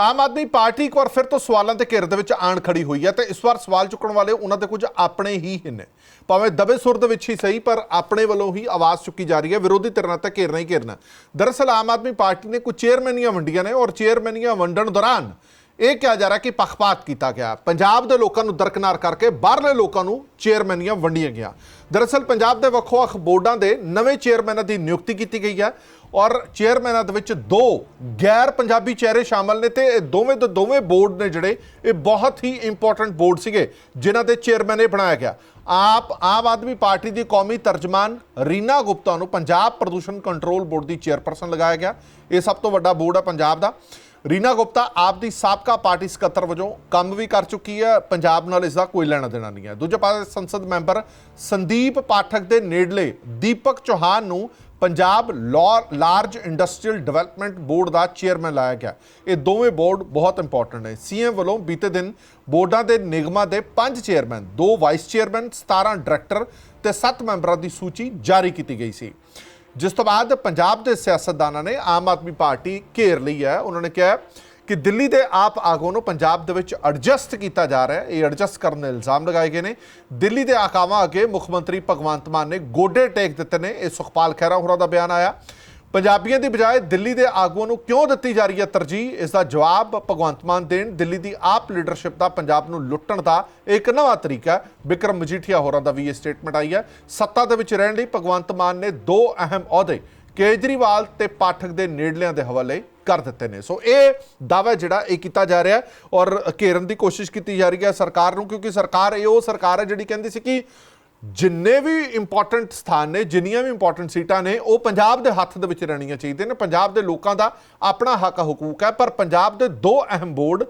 Aam Aadmi party ਇੱਕ ਵਾਰ ਫਿਰ ਤੋਂ ਸਵਾਲਾਂ ਦੇ ਘੇਰੇ ਦੇ ਵਿੱਚ ਆਣ ਖੜੀ ਹੋਈ ਹੈ ਤੇ ਇਸ ਵਾਰ ਸਵਾਲ ਚੁੱਕਣ ਵਾਲੇ ਉਹਨਾਂ ਦੇ ਕੁਝ ਆਪਣੇ ਹੀ ਨੇ ਭਾਵੇਂ ਦਬੇ ਸੁਰ ਦੇ ਵਿੱਚ ਹੀ ਸਹੀ, ਪਰ ਆਪਣੇ ਵੱਲੋਂ ਹੀ ਆਵਾਜ਼ ਚੁੱਕੀ ਜਾ ਰਹੀ ਹੈ। ਵਿਰੋਧੀ ਧਿਰਾਂ ਨਾਲ ਤਾਂ ਘੇਰਨਾ ਹੀ ਘੇਰਨਾ। ਦਰਅਸਲ ਆਮ ਆਦਮੀ ਪਾਰਟੀ ਨੇ ਕੁਝ ਚੇਅਰਮੈਨੀਆਂ ਵੰਡੀਆਂ ਨੇ ਔਰ ਚੇਅਰਮੈਨੀਆਂ ਵੰਡਣ ਦੌਰਾਨ ਇਹ ਕਿਹਾ ਜਾ ਰਿਹਾ ਕਿ ਪੱਖਪਾਤ ਕੀਤਾ ਗਿਆ। ਪੰਜਾਬ ਦੇ ਲੋਕਾਂ ਨੂੰ ਦਰਕਨਾਰ ਕਰਕੇ ਬਾਹਰਲੇ ਲੋਕਾਂ ਨੂੰ ਚੇਅਰਮੈਨੀਆਂ ਵੰਡੀਆਂ ਗਿਆ ਦਰਅਸਲ ਪੰਜਾਬ ਦੇ ਵੱਖ-ਵੱਖ ਬੋਰਡਾਂ ਦੇ ਨਵੇਂ ਚੇਅਰਮੈਨਾਂ ਦੀ ਨਿਯੁਕਤੀ ਕੀਤੀ ਗਈ ਹੈ। ਔਰ ਚੇਅਰਮੈਨਾਂ ਦੇ ਵਿੱਚ ਦੋ ਗੈਰ ਪੰਜਾਬੀ ਚਿਹਰੇ ਸ਼ਾਮਲ ਨੇ ਤੇ ਇਹ ਦੋਵੇਂ ਦੇ ਦੋਵੇਂ ਬੋਰਡ ਨੇ ਜਿਹੜੇ, ਇਹ ਬਹੁਤ ਹੀ ਇੰਪੋਰਟੈਂਟ ਬੋਰਡ ਸੀਗੇ, ਜਿਨ੍ਹਾਂ ਦੇ ਚੇਅਰਮੈਨ ਇਹ ਬਣਾਇਆ ਗਿਆ। ਆਪ, ਆਮ ਆਦਮੀ ਪਾਰਟੀ ਦੀ ਕੌਮੀ ਤਰਜਮਾਨ ਰੀਨਾ ਗੁਪਤਾ ਨੂੰ ਪੰਜਾਬ ਪ੍ਰਦੂਸ਼ਣ ਕੰਟਰੋਲ ਬੋਰਡ ਦੀ ਚੇਅਰਪਰਸਨ ਲਗਾਇਆ ਗਿਆ। ਇਹ ਸਭ ਤੋਂ ਵੱਡਾ ਬੋਰਡ ਹੈ ਪੰਜਾਬ ਦਾ। ਰੀਨਾ ਗੁਪਤਾ ਆਪ ਦੀ ਸਾਬਕਾ ਪਾਰਟੀ ਸਕੱਤਰ ਵਜੋਂ ਕੰਮ ਵੀ ਕਰ ਚੁੱਕੀ ਹੈ। ਪੰਜਾਬ ਨਾਲ ਇਸ ਦਾ ਕੋਈ ਲੈਣਾ ਦੇਣਾ ਨਹੀਂ ਹੈ। ਦੂਜੇ ਪਾਸੇ ਸੰਸਦ ਮੈਂਬਰ ਸੰਦੀਪ ਪਾਠਕ ਦੇ ਨੇੜਲੇ ਦੀਪਕ ਚੌਹਾਨ ਨੂੰ Punjab large industrial development board ਦਾ ਚੇਅਰਮੈਨ ਲਾਇਆ ਗਿਆ। ਇਹ ਦੋਵੇਂ ਬੋਰਡ ਬਹੁਤ ਇੰਪੋਰਟੈਂਟ ਨੇ। ਸੀਐਮ ਵੱਲੋਂ ਬੀਤੇ ਦਿਨ ਬੋਰਡਾਂ ਦੇ ਨਿਗਮਾਂ ਦੇ ਪੰਜ ਚੇਅਰਮੈਨ, ਦੋ ਵਾਈਸ ਚੇਅਰਮੈਨ 17 ਡਾਇਰੈਕਟਰ ਤੇ 7 ਮੈਂਬਰਾਂ ਦੀ ਸੂਚੀ ਜਾਰੀ ਕੀਤੀ ਗਈ ਸੀ। ਜਿਸ ਤੋਂ ਬਾਅਦ ਪੰਜਾਬ ਦੇ ਸਿਆਸਤਦਾਨਾਂ ਨੇ ਆਮ ਆਦਮੀ ਪਾਰਟੀ ਘੇਰ ਲਈ ਹੈ। ਉਹਨਾਂ ਨੇ ਕਿਹਾ ਕਿ ਦਿੱਲੀ ਦੇ ਆਪ ਆਗੂ ਨੂੰ ਪੰਜਾਬ ਦੇ ਵਿੱਚ ਐਡਜਸਟ ਕੀਤਾ ਜਾ ਰਿਹਾ ਹੈ। ਇਹ ਐਡਜਸਟ ਕਰਨ ਦੇ ਇਲਜ਼ਾਮ ਲਗਾਏ ਗਏ ਨੇ। ਦਿੱਲੀ ਦੇ ਆਕਾਵਾਂ ਅੱਗੇ ਮੁੱਖ ਮੰਤਰੀ ਭਗਵੰਤ ਮਾਨ ਨੇ ਗੋਡੇ ਟੇਕ ਦਿੱਤੇ ਨੇ। ਇਹ ਸੁਖਪਾਲ ਖਹਿਰਾ ਹੋਰਾਂ ਦਾ ਬਿਆਨ ਆਇਆ। ਪੰਜਾਬੀਆਂ ਦੀ ਬਜਾਏ ਦਿੱਲੀ ਦੇ ਆਗੂਆਂ ਨੂੰ ਕਿਉਂ ਦਿੱਤੀ ਜਾ ਰਹੀ ਹੈ ਤਰਜੀਹ? ਇਸ ਦਾ ਜਵਾਬ ਭਗਵੰਤ ਮਾਨ ਦੇਣ। ਦਿੱਲੀ ਦੀ ਆਪ ਲੀਡਰਸ਼ਿਪ ਦਾ ਪੰਜਾਬ ਨੂੰ ਲੁੱਟਣ ਦਾ ਇੱਕ ਨਵਾਂ ਤਰੀਕਾ ਬਿਕਰਮ ਮਜੀਠੀਆ ਹੋਰਾਂ ਦਾ ਵੀ ਇਹ ਸਟੇਟਮੈਂਟ ਆਈ ਹੈ। ਸੱਤਾ ਦੇ ਵਿੱਚ ਰਹਿਣ ਲਈ ਭਗਵੰਤ ਮਾਨ ਨੇ ਦੋ ਅਹਿਮ ਅਹੁਦੇ ਕੇਜਰੀਵਾਲ ਤੇ ਪਾਠਕ ਦੇ ਨੇੜਲਿਆਂ ਦੇ ਹਵਾਲੇ ਕਰ ਦਿੱਤੇ ਨੇ। ਸੋ ਇਹ ਦਾਅਵਾ ਜਿਹੜਾ ਇਹ ਕੀਤਾ ਜਾ ਰਿਹਾ ਔਰ ਘੇਰਨ ਦੀ ਕੋਸ਼ਿਸ਼ ਕੀਤੀ ਜਾ ਰਹੀ ਹੈ ਸਰਕਾਰ ਨੂੰ, ਕਿਉਂਕਿ ਸਰਕਾਰ ਇਹ ਉਹ ਸਰਕਾਰ ਹੈ ਜਿਹੜੀ ਕਹਿੰਦੀ ਸੀ ਕਿ ਜਿੰਨੇ ਵੀ ਇੰਪੋਰਟੈਂਟ ਸਥਾਨ ਨੇ, ਜਿੰਨੀਆਂ ਵੀ ਇੰਪੋਰਟੈਂਟ ਸੀਟਾਂ ਨੇ, ਉਹ ਪੰਜਾਬ ਦੇ ਹੱਥ ਦੇ ਵਿੱਚ ਰਹਿਣੀਆਂ ਚਾਹੀਦੀਆਂ ਨੇ। ਪੰਜਾਬ ਦੇ ਲੋਕਾਂ ਦਾ ਆਪਣਾ ਹੱਕ ਹਕੂਕ ਹੈ ਪਰ ਪੰਜਾਬ ਦੇ ਦੋ ਅਹਿਮ ਬੋਰਡ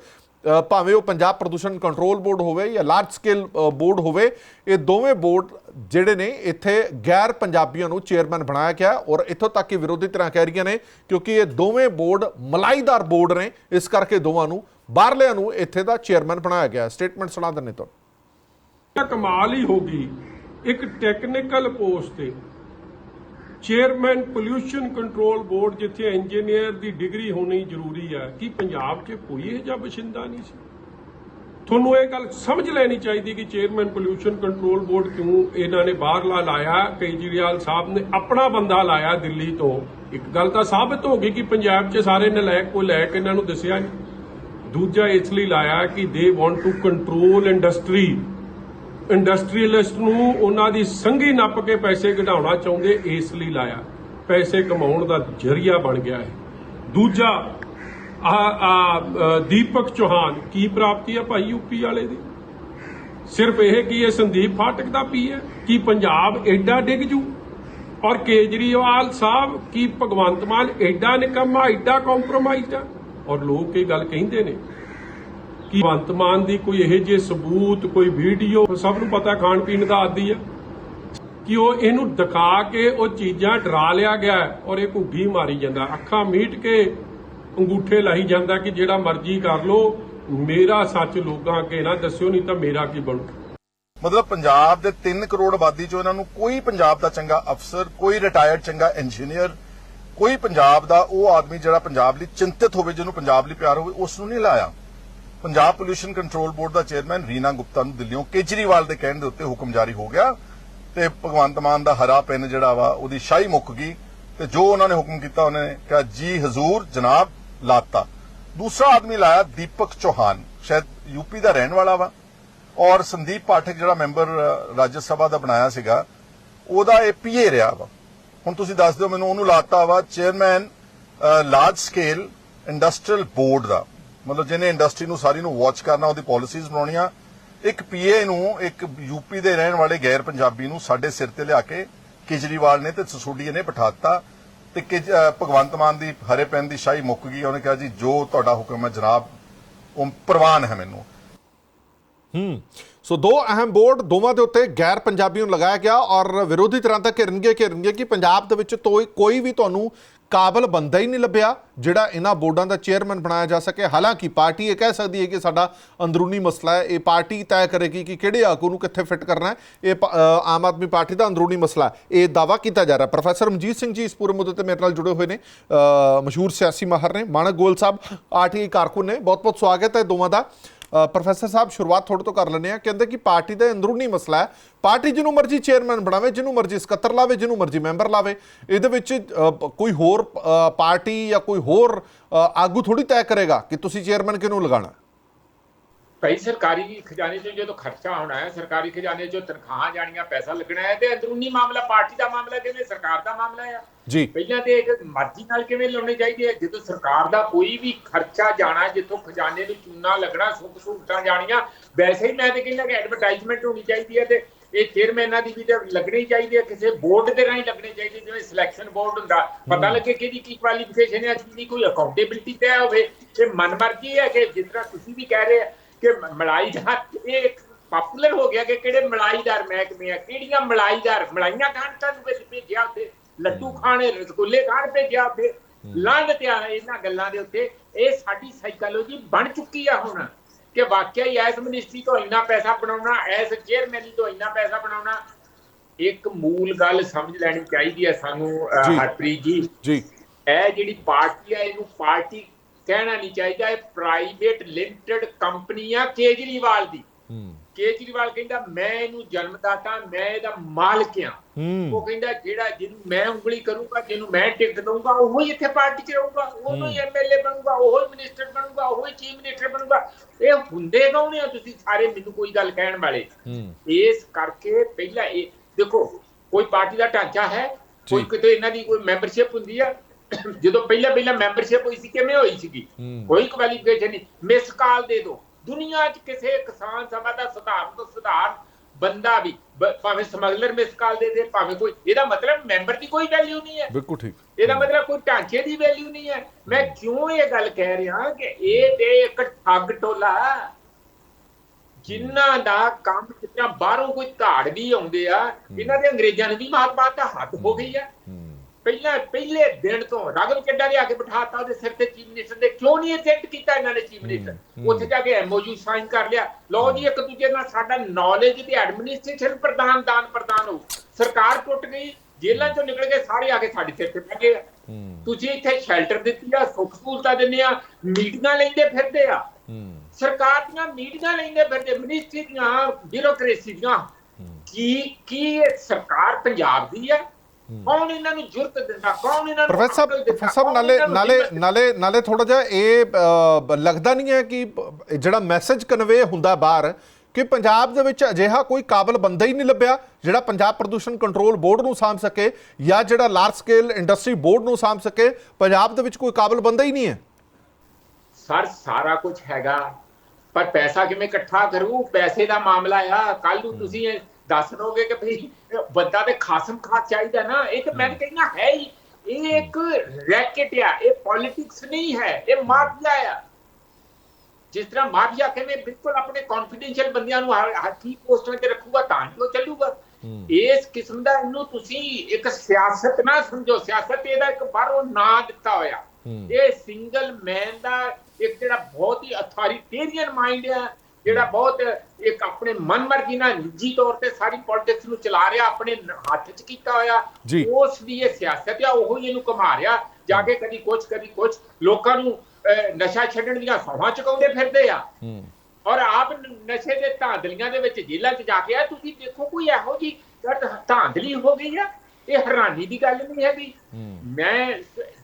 ਭਾਵੇਂ ਉਹ ਪੰਜਾਬ ਪ੍ਰਦੂਸ਼ਣ ਕੰਟਰੋਲ ਬੋਰਡ ਹੋਵੇ ਜਾਂ ਲਾਰਜ ਸਕੇਲ ਬੋਰਡ ਹੋਵੇ, ਇਹ ਦੋਵੇਂ ਬੋਰਡ ਜਿਹੜੇ ਨੇ, ਇੱਥੇ ਗੈਰ ਪੰਜਾਬੀਆਂ ਨੂੰ ਚੇਅਰਮੈਨ ਬਣਾਇਆ ਗਿਆ ਔਰ ਇੱਥੋਂ ਤੱਕ ਕਿ ਵਿਰੋਧੀ ਧਿਰਾਂ ਕਹਿ ਰਹੀਆਂ ਨੇ, ਕਿਉਂਕਿ ਇਹ ਦੋਵੇਂ ਬੋਰਡ ਮਲਾਈਦਾਰ ਬੋਰਡ ਨੇ, ਇਸ ਕਰਕੇ ਦੋਵਾਂ ਨੂੰ, ਬਾਹਰਲਿਆਂ ਨੂੰ ਇੱਥੇ ਦਾ ਚੇਅਰਮੈਨ ਬਣਾਇਆ ਗਿਆ। ਸਟੇਟਮੈਂਟ ਸੁਣਾ ਦਿੰਨੇ ਤੁਹਾਨੂੰ। ਕਮਾਲ ਹੀ ਹੋ ਗਈ। ਇੱਕ ਟੈਕਨੀਕਲ ਪੋਸਟ ਤੇ ਚੇਅਰਮੈਨ ਪੋਲਿਊਸ਼ਨ ਕੰਟਰੋਲ ਬੋਰਡ ਜਿੱਥੇ ਇੰਜੀਨੀਅਰ ਦੀ ਡਿਗਰੀ ਹੋਣੀ ਜ਼ਰੂਰੀ ਹੈ ਕਿ ਪੰਜਾਬ 'ਚ ਕੋਈ ਇਹੋ ਜਿਹਾ ਬਸ਼ਿੰਦਾ ਨਹੀਂ ਸੀ? ਤੁਹਾਨੂੰ ਇਹ ਗੱਲ ਸਮਝ ਲੈਣੀ ਚਾਹੀਦੀ ਕਿ ਚੇਅਰਮੈਨ ਪੋਲਿਊਸ਼ਨ ਕੰਟਰੋਲ ਬੋਰਡ ਕਿਉਂ ਇਹਨਾਂ ਨੇ ਬਾਹਰਲਾ ਲਾਇਆ? ਕੇਜਰੀਵਾਲ ਸਾਹਿਬ ਨੇ ਆਪਣਾ ਬੰਦਾ ਲਾਇਆ ਦਿੱਲੀ ਤੋਂ। ਇੱਕ ਗੱਲ ਤਾਂ ਸਾਬਤ ਹੋ ਗਈ ਕਿ ਪੰਜਾਬ 'ਚ ਸਾਰੇ ਨਲਾਇਕ ਕੋ ਲੈ ਕੇ ਇਹਨਾਂ ਨੂੰ ਦੱਸਿਆ ਨਹੀਂ। ਦੂਜਾ ਇਸ ਲਈ ਲਾਇਆ ਕਿ they want to control industry industrialist ਨੂੰ ਉਹਨਾਂ ਦੀ ਸੰਗੀ ਨੱਪ ਕੇ ਪੈਸੇ ਕਢਾਉਣਾ ਚਾਹੁੰਦੇ ਇਸ ਲਈ ਲਾਇਆ। ਪੈਸੇ ਕਮਾਉਣ ਦਾ ਜਰੀਆ ਬਣ ਗਿਆ ਹੈ। ਦੂਜਾ, ਆ ਦੀਪਕ ਚੌਹਾਨ, ਕੀ ਪ੍ਰਾਪਤੀ ਹੈ ਭਾਈ ਯੂਪੀ ਵਾਲੇ ਦੀ? ਸਿਰਫ ਇਹ ਕੀ ਇਹ ਸੰਦੀਪ ਫਾਟਕ ਦਾ ਪੀ ਹੈ, ਕਿ ਪੰਜਾਬ ਐਡਾ ਡਿੱਗ ਜੂ? ਔਰ ਕੇਜਰੀਵਾਲ ਸਾਹਿਬ, ਕੀ ਭਗਵੰਤ ਮਾਨ ਐਡਾ ਨਿਕੰਮਾ ਐਡਾ ਕੰਪਰੋਮਾਈਜ਼ਡ ਹੈ ਔਰ ਲੋਕ ਇਹ ਗੱਲ ਕਹਿੰਦੇ ਨੇ ਕਿ ਭਗਵੰਤ ਮਾਨ ਦੀ ਕੋਈ ਇਹੋ ਜਿਹੇ ਸਬੂਤ, ਕੋਈ ਵੀਡੀਓ ਸਭ ਨੂੰ ਪਤਾ ਖਾਣ ਪੀਣ ਦਾ ਆਦੀ ਹੈ ਕਿ ਉਹ ਇਹਨੂੰ ਦਿਖਾ ਕੇ ਉਹ ਚੀਜ਼ਾਂ ਡਰਾ ਲਿਆ ਗਿਆ ਔਰ ਇਹ ਘੁੱਗੀ ਮਾਰੀ ਜਾਂਦਾ। ਅੱਖਾਂ ਮੀਟ ਕੇ ਅੰਗੂਠੇ ਲਾਈ ਜਾਂਦਾ ਕਿ ਜਿਹੜਾ ਮਰਜ਼ੀ ਕਰ ਲੋ, ਮੇਰਾ ਸੱਚ ਲੋਕਾਂ ਅੱਗੇ ਨਾ ਦੱਸਿਓ, ਨਹੀਂ ਤਾਂ ਮੇਰਾ ਕੀ ਬਣੂ? ਮਤਲਬ ਪੰਜਾਬ ਦੇ 3 ਕਰੋੜ ਆਬਾਦੀ ਚੋਂ ਇਹਨਾਂ ਨੂੰ ਕੋਈ ਪੰਜਾਬ ਦਾ ਚੰਗਾ ਅਫਸਰ, ਕੋਈ ਰਿਟਾਇਰਡ ਚੰਗਾ ਇੰਜੀਨੀਅਰ ਕੋਈ ਪੰਜਾਬ ਦਾ ਉਹ ਆਦਮੀ ਜਿਹੜਾ ਪੰਜਾਬ ਲਈ ਚਿੰਤਿਤ ਹੋਵੇ, ਜਿਹਨੂੰ ਪੰਜਾਬ ਲਈ ਪਿਆਰ ਹੋਵੇ ਉਸ ਨੂੰ ਨਹੀਂ ਲਾਇਆ। ਪੰਜਾਬ ਪੋਲਿਊਸ਼ਨ ਕੰਟਰੋਲ ਬੋਰਡ ਦਾ ਚੇਅਰਮੈਨ ਰੀਨਾ ਗੁਪਤਾ ਨੂੰ ਦਿੱਲੀੋਂ ਕੇਜਰੀਵਾਲ ਦੇ ਕਹਿਣ ਦੇ ਉੱਤੇ ਹੁਕਮ ਜਾਰੀ ਹੋ ਗਿਆ ਤੇ ਭਗਵੰਤ ਮਾਨ ਦਾ ਹਰਾ ਪੈਨ ਜਿਹੜਾ ਵਾ, ਉਹਦੀ ਸ਼ਾਹੀ ਮੁੱਕ ਗਈ ਤੇ ਜੋ ਉਹਨਾਂ ਨੇ ਹੁਕਮ ਕੀਤਾ, ਉਹਨੇ ਕਿਹਾ, ਜੀ ਹਜ਼ੂਰ, ਜਨਾਬ, ਲਾਤਾ। ਦੂਸਰਾ ਆਦਮੀ ਲਾਇਆ ਦੀਪਕ ਚੌਹਾਨ, ਸ਼ਾਇਦ ਯੂਪੀ ਦਾ ਰਹਿਣ ਵਾਲਾ ਵਾ। ਔਰ ਸੰਦੀਪ ਪਾਠਕ ਜਿਹੜਾ ਮੈਂਬਰ ਰਾਜ ਸਭਾ ਦਾ ਬਣਾਇਆ ਸੀਗਾ, ਉਹਦਾ ਇਹ ਪੀਏ ਰਿਹਾ ਵਾ। ਹੁਣ ਤੁਸੀਂ ਦੱਸ ਦਿਓ ਮੈਨੂੰ, ਉਹਨੂੰ ਲਾਤਾ ਵਾ chairman large scale industrial board ਦਾ। ਮਤਲਬ ਜਿਹਨੇ ਇੰਡਸਟਰੀ ਨੂੰ ਸਾਰੀ ਨੂੰ ਵਾਚ ਕਰਨਾ, ਉਹਦੀ ਪਾਲਿਸੀਜ਼ ਬਣਾਉਣੀਆਂ। ਇੱਕ ਪੀਏ ਨੂੰ, ਇੱਕ ਯੂਪੀ ਦੇ ਰਹਿਣ ਵਾਲੇ ਗੈਰ ਪੰਜਾਬੀ ਨੂੰ ਸਾਡੇ ਸਿਰ ਤੇ ਲਿਆ ਕੇ ਕੇਜਰੀਵਾਲ ਨੇ ਤੇ ਸਸੋਡੀਏ ਨੇ ਬਿਠਾਤਾ। ਤੇ ਭਗਵੰਤ ਮਾਨ ਦੀ, ਹਰੇ ਪੈਨ ਦੀ ਸ਼ਾਹੀ ਮੁੱਕ ਗਈ, ਉਹਨੇ ਕਿਹਾ ਜੀ, ਜੋ ਤੁਹਾਡਾ ਹੁਕਮ ਹੈ ਜਨਾਬ, ਉਹ ਪ੍ਰਵਾਨ ਹੈ ਮੈਨੂੰ। ਹੂੰ। ਸੋ ਦੋ ਅਹਿਮ ਬੋਰਡ ਦੋਵਾਂ ਦੇ ਉੱਤੇ ਗੈਰ ਪੰਜਾਬੀ ਨੂੰ ਲਗਾਇਆ ਗਿਆ ਔਰ ਵਿਰੋਧੀ ਤਰ੍ਹਾਂ ਤੱਕ ਘਿਰਨਗੇ ਘਿਰਨਗੇ ਕਿ ਪੰਜਾਬ ਦੇ ਵਿੱਚ ਕੋਈ ਵੀ ਤੁਹਾਨੂੰ ਕਾਬਲ ਬੰਦਾ ਹੀ ਨਹੀਂ ਲੱਭਿਆ, ਜਿਹੜਾ ਇਹਨਾਂ ਬੋਰਡਾਂ ਦਾ ਚੇਅਰਮੈਨ ਬਣਾਇਆ ਜਾ ਸਕੇ। ਹਾਲਾਂਕਿ ਪਾਰਟੀ ਇਹ ਕਹਿ ਸਕਦੀ ਹੈ ਕਿ ਸਾਡਾ ਅੰਦਰੂਨੀ ਮਸਲਾ ਹੈ। ਇਹ ਪਾਰਟੀ ਤੈਅ ਕਰੇਗੀ ਕਿ ਕਿਹੜੇ ਆਗੂ ਨੂੰ ਕਿੱਥੇ ਫਿੱਟ ਕਰਨਾ ਹੈ। ਇਹ ਆਮ ਆਦਮੀ ਪਾਰਟੀ ਦਾ ਅੰਦਰੂਨੀ ਮਸਲਾ ਇਹ ਦਾਵਾ ਕੀਤਾ ਜਾ ਰਿਹਾ ਪ੍ਰੋਫੈਸਰ ਮਨਜੀਤ ਸਿੰਘ ਜੀ ਇਸ ਪੂਰੇ ਮੁੱਦੇ ਤੇ ਮੇਰੇ ਨਾਲ ਜੁੜੇ ਹੋਏ ਨੇ। ਮਸ਼ਹੂਰ ਸਿਆਸੀ ਮਾਹਰ ਨੇ। ਮਾਨਕ ਗੋਲ ਸਾਹਿਬ, ਆਰਟੀਆਈ ਕਾਰਕੁਨ ਨੇ। ਬਹੁਤ ਬਹੁਤ ਸਵਾਗਤ ਹੈ ਦੋਵਾਂ ਦਾ। ਪ੍ਰੋਫੈਸਰ ਸਾਹਿਬ, ਸ਼ੁਰੂਆਤ ਤੁਹਾਡੇ ਤੋਂ ਕਰ ਲੈਂਦੇ ਆ ਕਹਿੰਦੇ ਕਿ ਪਾਰਟੀ ਦਾ ਅੰਦਰੂਨੀ ਮਸਲਾ ਹੈ। ਪਾਰਟੀ ਜਿਹਨੂੰ ਮਰਜ਼ੀ ਚੇਅਰਮੈਨ ਬਣਾਵੇ, ਜਿਹਨੂੰ ਮਰਜ਼ੀ ਸਕੱਤਰ ਲਾਵੇ, ਜਿਹਨੂੰ ਮਰਜ਼ੀ ਮੈਂਬਰ ਲਾਵੇ, ਇਹਦੇ ਵਿੱਚ ਕੋਈ ਹੋਰ ਪਾਰਟੀ ਜਾਂ ਕੋਈ ਹੋਰ ਆਗੂ ਥੋੜੀ ਤੈਅ ਕਰੇਗਾ ਕਿ ਤੁਸੀਂ ਚੇਅਰਮੈਨ ਕਿਹਨੂੰ ਲਗਾਣਾ। ਭਾਈ, ਸਰਕਾਰੀ ਖਜ਼ਾਨੇ ਚੋਂ ਜਦੋਂ ਖਰਚਾ ਹੋਣਾ ਹੈ, ਸਰਕਾਰੀ ਖਜ਼ਾਨੇ ਚੋਂ ਤਨਖਾਹਾਂ ਜਾਣੀਆਂ, ਪੈਸਾ ਲੱਗਣਾ ਹੈ, ਤੇ ਅੰਦਰੂਨੀ ਮਾਮਲਾ ਪਾਰਟੀ ਦਾ ਮਾਮਲਾ ਕਿਵੇਂ, ਸਰਕਾਰ ਦਾ ਮਾਮਲਾ ਹੈ ਜੀ। ਪਹਿਲਾਂ ਤੇ ਇੱਕ ਮਰਜ਼ੀ ਨਾਲ ਕਿਵੇਂ ਲਾਉਣੇ ਚਾਹੀਦੇ ਆ? ਜਦੋਂ ਸਰਕਾਰ ਦਾ ਕੋਈ ਵੀ ਖਰਚਾ ਜਾਣਾ ਜਿੱਥੋਂ ਖਜ਼ਾਨੇ ਨੂੰ ਚੂਨਾ ਲੱਗਣਾ ਸੁੱਖ ਸਹੂਲਤਾਂ ਜਾਣੀਆਂ ਵੈਸੇ ਹੀ ਮੈਂ ਤੇ ਕਹਿੰਦਾ ਕਿ ਐਡਵਰਟਾਈਜ਼ਮੈਂਟ ਹੋਣੀ ਚਾਹੀਦੀ ਹੈ ਤੇ ਇਹ ਚੇਅਰਮੈਨਾਂ ਦੀ ਵੀ ਤੇ ਲੱਗਣੀ ਚਾਹੀਦੀ ਹੈ ਕਿਸੇ ਬੋਰਡ ਦੇ ਰਾਹੀਂ ਲੱਗਣੀ ਚਾਹੀਦੀ ਜਿਵੇਂ ਸਿਲੈਕਸ਼ਨ ਬੋਰਡ ਹੁੰਦਾ। ਪਤਾ ਲੱਗੇ ਕਿ ਇਹਦੀ ਕੀ ਕੁਆਲੀਫਿਕੇਸ਼ਨ ਹੈ ਕਿਹਦੀ ਕੋਈ ਅਕਾਊਂਟੇਬਿਲਟੀ ਤੇ ਹੋਵੇ। ਇਹ ਮਨਮਰਜ਼ੀ ਹੈ ਕਿ ਜਿਸ ਤਰ੍ਹਾਂ ਤੁਸੀਂ ਵੀ ਕਹਿ ਰਹੇ ਕਿ ਮ- ਮਲਾਈਦਾਰ ਇਹ ਪਪੂਲਰ ਹੋ ਗਿਆ ਕਿ ਕਿਹੜੇ ਮਲਾਈਦਾਰ ਮਹਿਕਮੇ ਆ ਕਿਹੜੀਆਂ ਮਲਾਈਦਾਰ ਮਲਾਈਆਂ ਖਾਣ ਤੁਹਾਨੂੰ ਵਿੱਚ ਭੇਜਿਆ ਉੱਥੇ। ਲੱਡੂ ਖਾਣੇ ਰਸਗੁੱਲੇ ਖਾਣ ਭੇਜਿਆ ਉੱਥੇ। ਲੰਡ ਤੇ ਆ ਇਹਨਾਂ ਗੱਲਾਂ ਦੇ ਉੱਤੇ। ਇਹ ਸਾਡੀ ਸਾਈਕੋਲੋਜੀ ਬਣ ਚੁੱਕੀ ਆ ਹੁਣ ਕਿ ਵਾਕਿਆ ਹੀ ਐਸ ਮਿਨਿਸਟਰੀ ਤੋਂ ਇੰਨਾ ਪੈਸਾ ਬਣਾਉਣਾ ਐਸ ਚੇਅਰਮੈਨੀ ਤੋਂ ਇੰਨਾ ਪੈਸਾ ਬਣਾਉਣਾ। ਇੱਕ ਮੂਲ ਗੱਲ ਸਮਝ ਲੈਣੀ ਚਾਹੀਦੀ ਹੈ ਸਾਨੂੰ। ਹਰਪ੍ਰੀਤ ਜੀ। ਜੀ। ਇਹ ਜਿਹੜੀ ਪਾਰਟੀ ਹੈ ਇਹਨੂੰ ਪਾਰਟੀ ਕਹਿਣਾ ਨਹੀਂ ਚਾਹੀਦਾ ਇਹ ਪ੍ਰਾਈਵੇਟ ਲਿਮਟਿਡ ਕੰਪਨੀ ਆ ਕੇਜਰੀਵਾਲ ਦੀ। ਹੂੰ। ਕੇਜਰੀਵਾਲ ਕਹਿੰਦਾ ਮੈਂ ਇਹਨੂੰ ਜਨਮਦਾਤਾ ਮੈਂ ਇਹਦਾ ਮਾਲਕ ਆ ਉਹ ਕਹਿੰਦਾ ਜਿਹੜਾ ਜਿਹਨੂੰ ਮੈਂ ਉਂਗਲੀ ਕਰੂੰਗਾ ਜਿਹਨੂੰ ਮੈਂ ਟਿਕਟ ਦਊਂਗਾ ਉਹ ਹੀ ਇੱਥੇ ਪਾਰਟੀ 'ਚ ਰਹੂਗਾ ਉਹ ਹੀ ਐਮਐਲਏ ਬਣੂਗਾ ਉਹ ਹੀ ਮਿਨਿਸਟਰ ਬਣੂਗਾ ਉਹ ਹੀ ਚੀਫ ਮਿਨਿਸਟਰ ਬਣੂਗਾ। ਇਹ ਹੁੰਦੇ ਕੌਣ ਆ ਤੁਸੀਂ ਸਾਰੇ ਮੈਨੂੰ ਕੋਈ ਗੱਲ ਕਹਿਣ ਵਾਲੇ? ਇਸ ਕਰਕੇ ਪਹਿਲਾਂ ਇਹ ਦੇਖੋ ਕੋਈ ਪਾਰਟੀ ਦਾ ਢਾਂਚਾ ਹੈ ਕੋਈ। ਕਿਤੇ ਇਹਨਾਂ ਦੀ ਕੋਈ ਮੈਂਬਰਸ਼ਿਪ ਹੁੰਦੀ ਆ ਜਦੋਂ ਪਹਿਲਾਂ ਪਹਿਲਾਂ ਮੈਂਬਰਸ਼ਿਪ ਹੋਈ ਸੀ ਕਿਵੇਂ ਹੋਈ ਸੀਗੀ। ਕੋਈ ਕੁਆਲੀਫਿਕੇਸ਼ਨ ਨਹੀਂ। ਮਿਸ ਕਾਲ ਦੇ ਦਿਓ। ਦੁਨੀਆ 'ਚ ਕਿਸੇ ਕਿਸਾਨ ਸਭਾ ਦਾ ਸੁਧਾਰ ਤੋਂ ਸੁਧਾਰ ਬੰਦਾ ਵੀ ਭਾਵੇਂ ਸਮਗਲਰ ਮਿਸ ਕਾਲ ਦੇ ਦੇ ਭਾਵੇਂ ਕੋਈ ਇਹਦਾ ਮਤਲਬ ਮੈਂਬਰ ਦੀ ਕੋਈ ਵੈਲਿਊ ਨਹੀਂ ਹੈ। ਬਿਲਕੁਲ ਠੀਕ। ਇਹਦਾ ਮਤਲਬ ਕੋਈ ਢਾਂਚੇ ਦੀ ਵੈਲਿਊ ਨਹੀਂ ਹੈ। ਮੈਂ ਕਿਉਂ ਇਹ ਗੱਲ ਕਹਿ ਰਿਹਾ ਕਿ ਇਹ ਤੇ ਇੱਕ ਠੱਗ ਟੋਲਾ ਜਿਨ੍ਹਾਂ ਦਾ ਕੰਮ ਜਿੱਦਾਂ ਬਾਹਰੋਂ ਕੋਈ ਧਾੜ ਵੀ ਆਉਂਦੇ ਆ ਇਹਨਾਂ ਦੇ ਅੰਗਰੇਜ਼ਾਂ ਨੇ ਵੀ ਮਾਤ ਦਾ ਹੱਦ ਹੋ ਗਈ ਆ। ਹੂੰ ਪਹਿਲਾਂ ਪਹਿਲੇ ਦਿਨ ਤੋਂ ਰਗਲ ਚੱਡਾ ਲਿਆ ਕੇ ਬਿਠਾਤਾ ਉਹਦੇ ਸਿਰ ਤੇ ਚੀਫ ਮਿਨਿਸਟਰ ਦੇ ਕਿਉਂ ਨਹੀਂ ਅਟੈਂਡ ਕੀਤਾ ਇਹਨਾਂ ਨੇ ਚੀਫ ਮਿਨਿਸਟਰ? ਉੱਥੇ ਜਾ ਕੇ ਐਮਓਯੂ ਸਾਈਨ ਕਰ ਲਿਆ। ਲਓ ਜੀ ਇੱਕ ਦੂਜੇ ਨਾਲ ਸਾਡਾ ਨੌਲੇਜ ਤੇ ਐਡਮਿਨਿਸਟ੍ਰੇਸ਼ਨ ਪ੍ਰਦਾਨ ਦਾਨ ਪ੍ਰਦਾਨ ਹੋ ਸਰਕਾਰ ਟੁੱਟ ਗਈ ਜੇਲ੍ਹਾਂ ਚੋਂ ਨਿਕਲ ਕੇ ਸਾਰੇ ਆ ਕੇ ਸਾਡੇ ਸਿਰ ਤੇ ਬਹਿ ਗਏ ਆ। ਤੁਸੀਂ ਇੱਥੇ ਸ਼ੈਲਟਰ ਦਿੱਤੀ ਆ ਸੁੱਖ ਸਹੂਲਤਾਂ ਦਿੰਦੇ ਆ ਮੀਟਿੰਗਾਂ ਲੈਂਦੇ ਫਿਰਦੇ ਆ। ਸਰਕਾਰ ਦੀਆਂ ਮੀਟਿੰਗਾਂ ਲੈਂਦੇ ਫਿਰਦੇ ਮਿਨਿਸਟਰੀ ਦੀਆਂ ਬਿਊਰੋਕ੍ਰੇਸੀ ਦੀਆਂ। ਕੀ ਕੀ ਸਰਕਾਰ ਪੰਜਾਬ ਦੀ ਹੈ ਕੌਣ ਇਹਨਾਂ ਨੂੰ ਜੁਰਤ ਦਿੰਦਾ? ਕੌਣ ਇਹਨਾਂ ਨੂੰ ਪ੍ਰੋਫੈਸਰ? ਪ੍ਰੋਫੈਸਰ ਨਾਲੇ ਨਾਲੇ ਨਾਲੇ ਨਾਲੇ ਥੋੜਾ ਜਿਹਾ ਇਹ ਲੱਗਦਾ ਨਹੀਂ ਹੈ ਕਿ ਜਿਹੜਾ ਮੈਸੇਜ ਕਨਵੇ ਹੁੰਦਾ ਬਾਹਰ ਕਿ ਪੰਜਾਬ ਦੇ ਵਿੱਚ ਅਜਿਹਾ ਕੋਈ ਕਾਬਲ ਬੰਦਾ ਹੀ ਨਹੀਂ ਲੱਭਿਆ ਜਿਹੜਾ ਪੰਜਾਬ ਪ੍ਰਦੂਸ਼ਣ ਕੰਟਰੋਲ ਬੋਰਡ ਨੂੰ ਸਾਂਭ ਸਕੇ ਜਾਂ ਜਿਹੜਾ ਲਾਰਜ ਸਕੇਲ ਇੰਡਸਟਰੀ ਬੋਰਡ ਨੂੰ ਸਾਂਭ ਸਕੇ। ਪੰਜਾਬ ਦੇ ਵਿੱਚ ਕੋਈ ਕਾਬਲ ਬੰਦਾ ਹੀ ਨਹੀਂ ਹੈ। ਸਰ ਸਾਰਾ ਕੁਝ ਹੈਗਾ ਪਰ ਪੈਸਾ ਕਿਵੇਂ ਇਕੱਠਾ ਕਰੂ? ਪੈਸੇ ਦਾ ਮਾਮਲਾ ਆ। ਕੱਲ ਨੂੰ ਤੁਸੀਂ ਦੱਸ ਦੋਗੇ ਕਿ ਭਈ ਬੰਦਾ ਤੇ ਖਾਸਮ ਖਾਸ ਚਾਹੀਦਾ ਨਾ ਇਹ ਤਾਂ ਮੈਂ ਕਹਿੰਦਾ ਹੈ ਹੀ। ਇਹ ਇੱਕ ਰੈਕਟ ਆ ਇਹ ਪੋਲਿਟਿਕਸ ਨਹੀਂ ਹੈ ਇਹ ਮਾਫੀਆ ਆ। ਜਿਸ ਤਰ੍ਹਾਂ ਮਾਫੀਆ ਕਿਵੇਂ ਬਿਲਕੁਲ ਆਪਣੇ ਕੌਨਫੀਡੈਂਸ਼ੀਅਲ ਬੰਦਿਆਂ ਨੂੰ ਕੀ ਪੋਸਟਾਂ ਤੇ ਰੱਖੂਗਾ ਤਾਂ ਹੀ ਉਹ ਚੱਲੂਗਾ। ਇਸ ਕਿਸਮ ਦਾ ਇਹਨੂੰ ਤੁਸੀਂ ਇੱਕ ਸਿਆਸਤ ਨਾ ਸਮਝੋ ਸਿਆਸਤ ਇਹਦਾ ਇੱਕ ਬਾਹਰੋਂ ਨਾਂ ਦਿੱਤਾ ਹੋਇਆ। ਇਹ ਸਿੰਗਲ ਮੈਨ ਦਾ ਇੱਕ ਜਿਹੜਾ ਬਹੁਤ ਹੀ ਅਥਾਰੀਟੇਰੀਅਨ ਮਾਈਂਡ ਹੈ ਜਿਹੜਾ ਬਹੁਤ ਇੱਕ ਆਪਣੇ ਮਨਮਰਜ਼ੀ ਨਾਲ ਨਿੱਜੀ ਤੌਰ ਤੇ ਸਾਰੀ ਪੋਲਿਟਿਕਸ ਨੂੰ ਚਲਾ ਰਿਹਾ ਆਪਣੇ ਹੱਥ 'ਚ ਕੀਤਾ ਹੋਇਆ। ਉਸ ਦੀ ਇਹ ਸਿਆਸਤ ਆ ਉਹ ਹੀ ਇਹਨੂੰ ਘੁਮਾ ਰਿਹਾ ਜਾ ਕੇ ਕਦੀ ਕੁਛ ਕਦੀ ਕੁਛ। ਲੋਕਾਂ ਨੂੰ ਨਸ਼ਾ ਛੱਡਣ ਦੀਆਂ ਸੌਹਾਂ ਚੁਕਾਉਂਦੇ ਫਿਰਦੇ ਆ। ਹੂੰ। ਔਰ ਆਪ ਨਸ਼ੇ ਦੇ ਧਾਂਦਲੀਆਂ ਦੇ ਵਿੱਚ ਜੇਲ੍ਹਾਂ 'ਚ ਜਾ ਕੇ ਆ ਤੁਸੀਂ ਦੇਖੋ ਕੋਈ ਇਹੋ ਜੀ ਧਾਂਦਲੀ ਹੋ ਗਈ ਆ ਇਹ ਹੈਰਾਨੀ ਦੀ ਗੱਲ ਨਹੀਂ ਹੈਗੀ। ਮੈਂ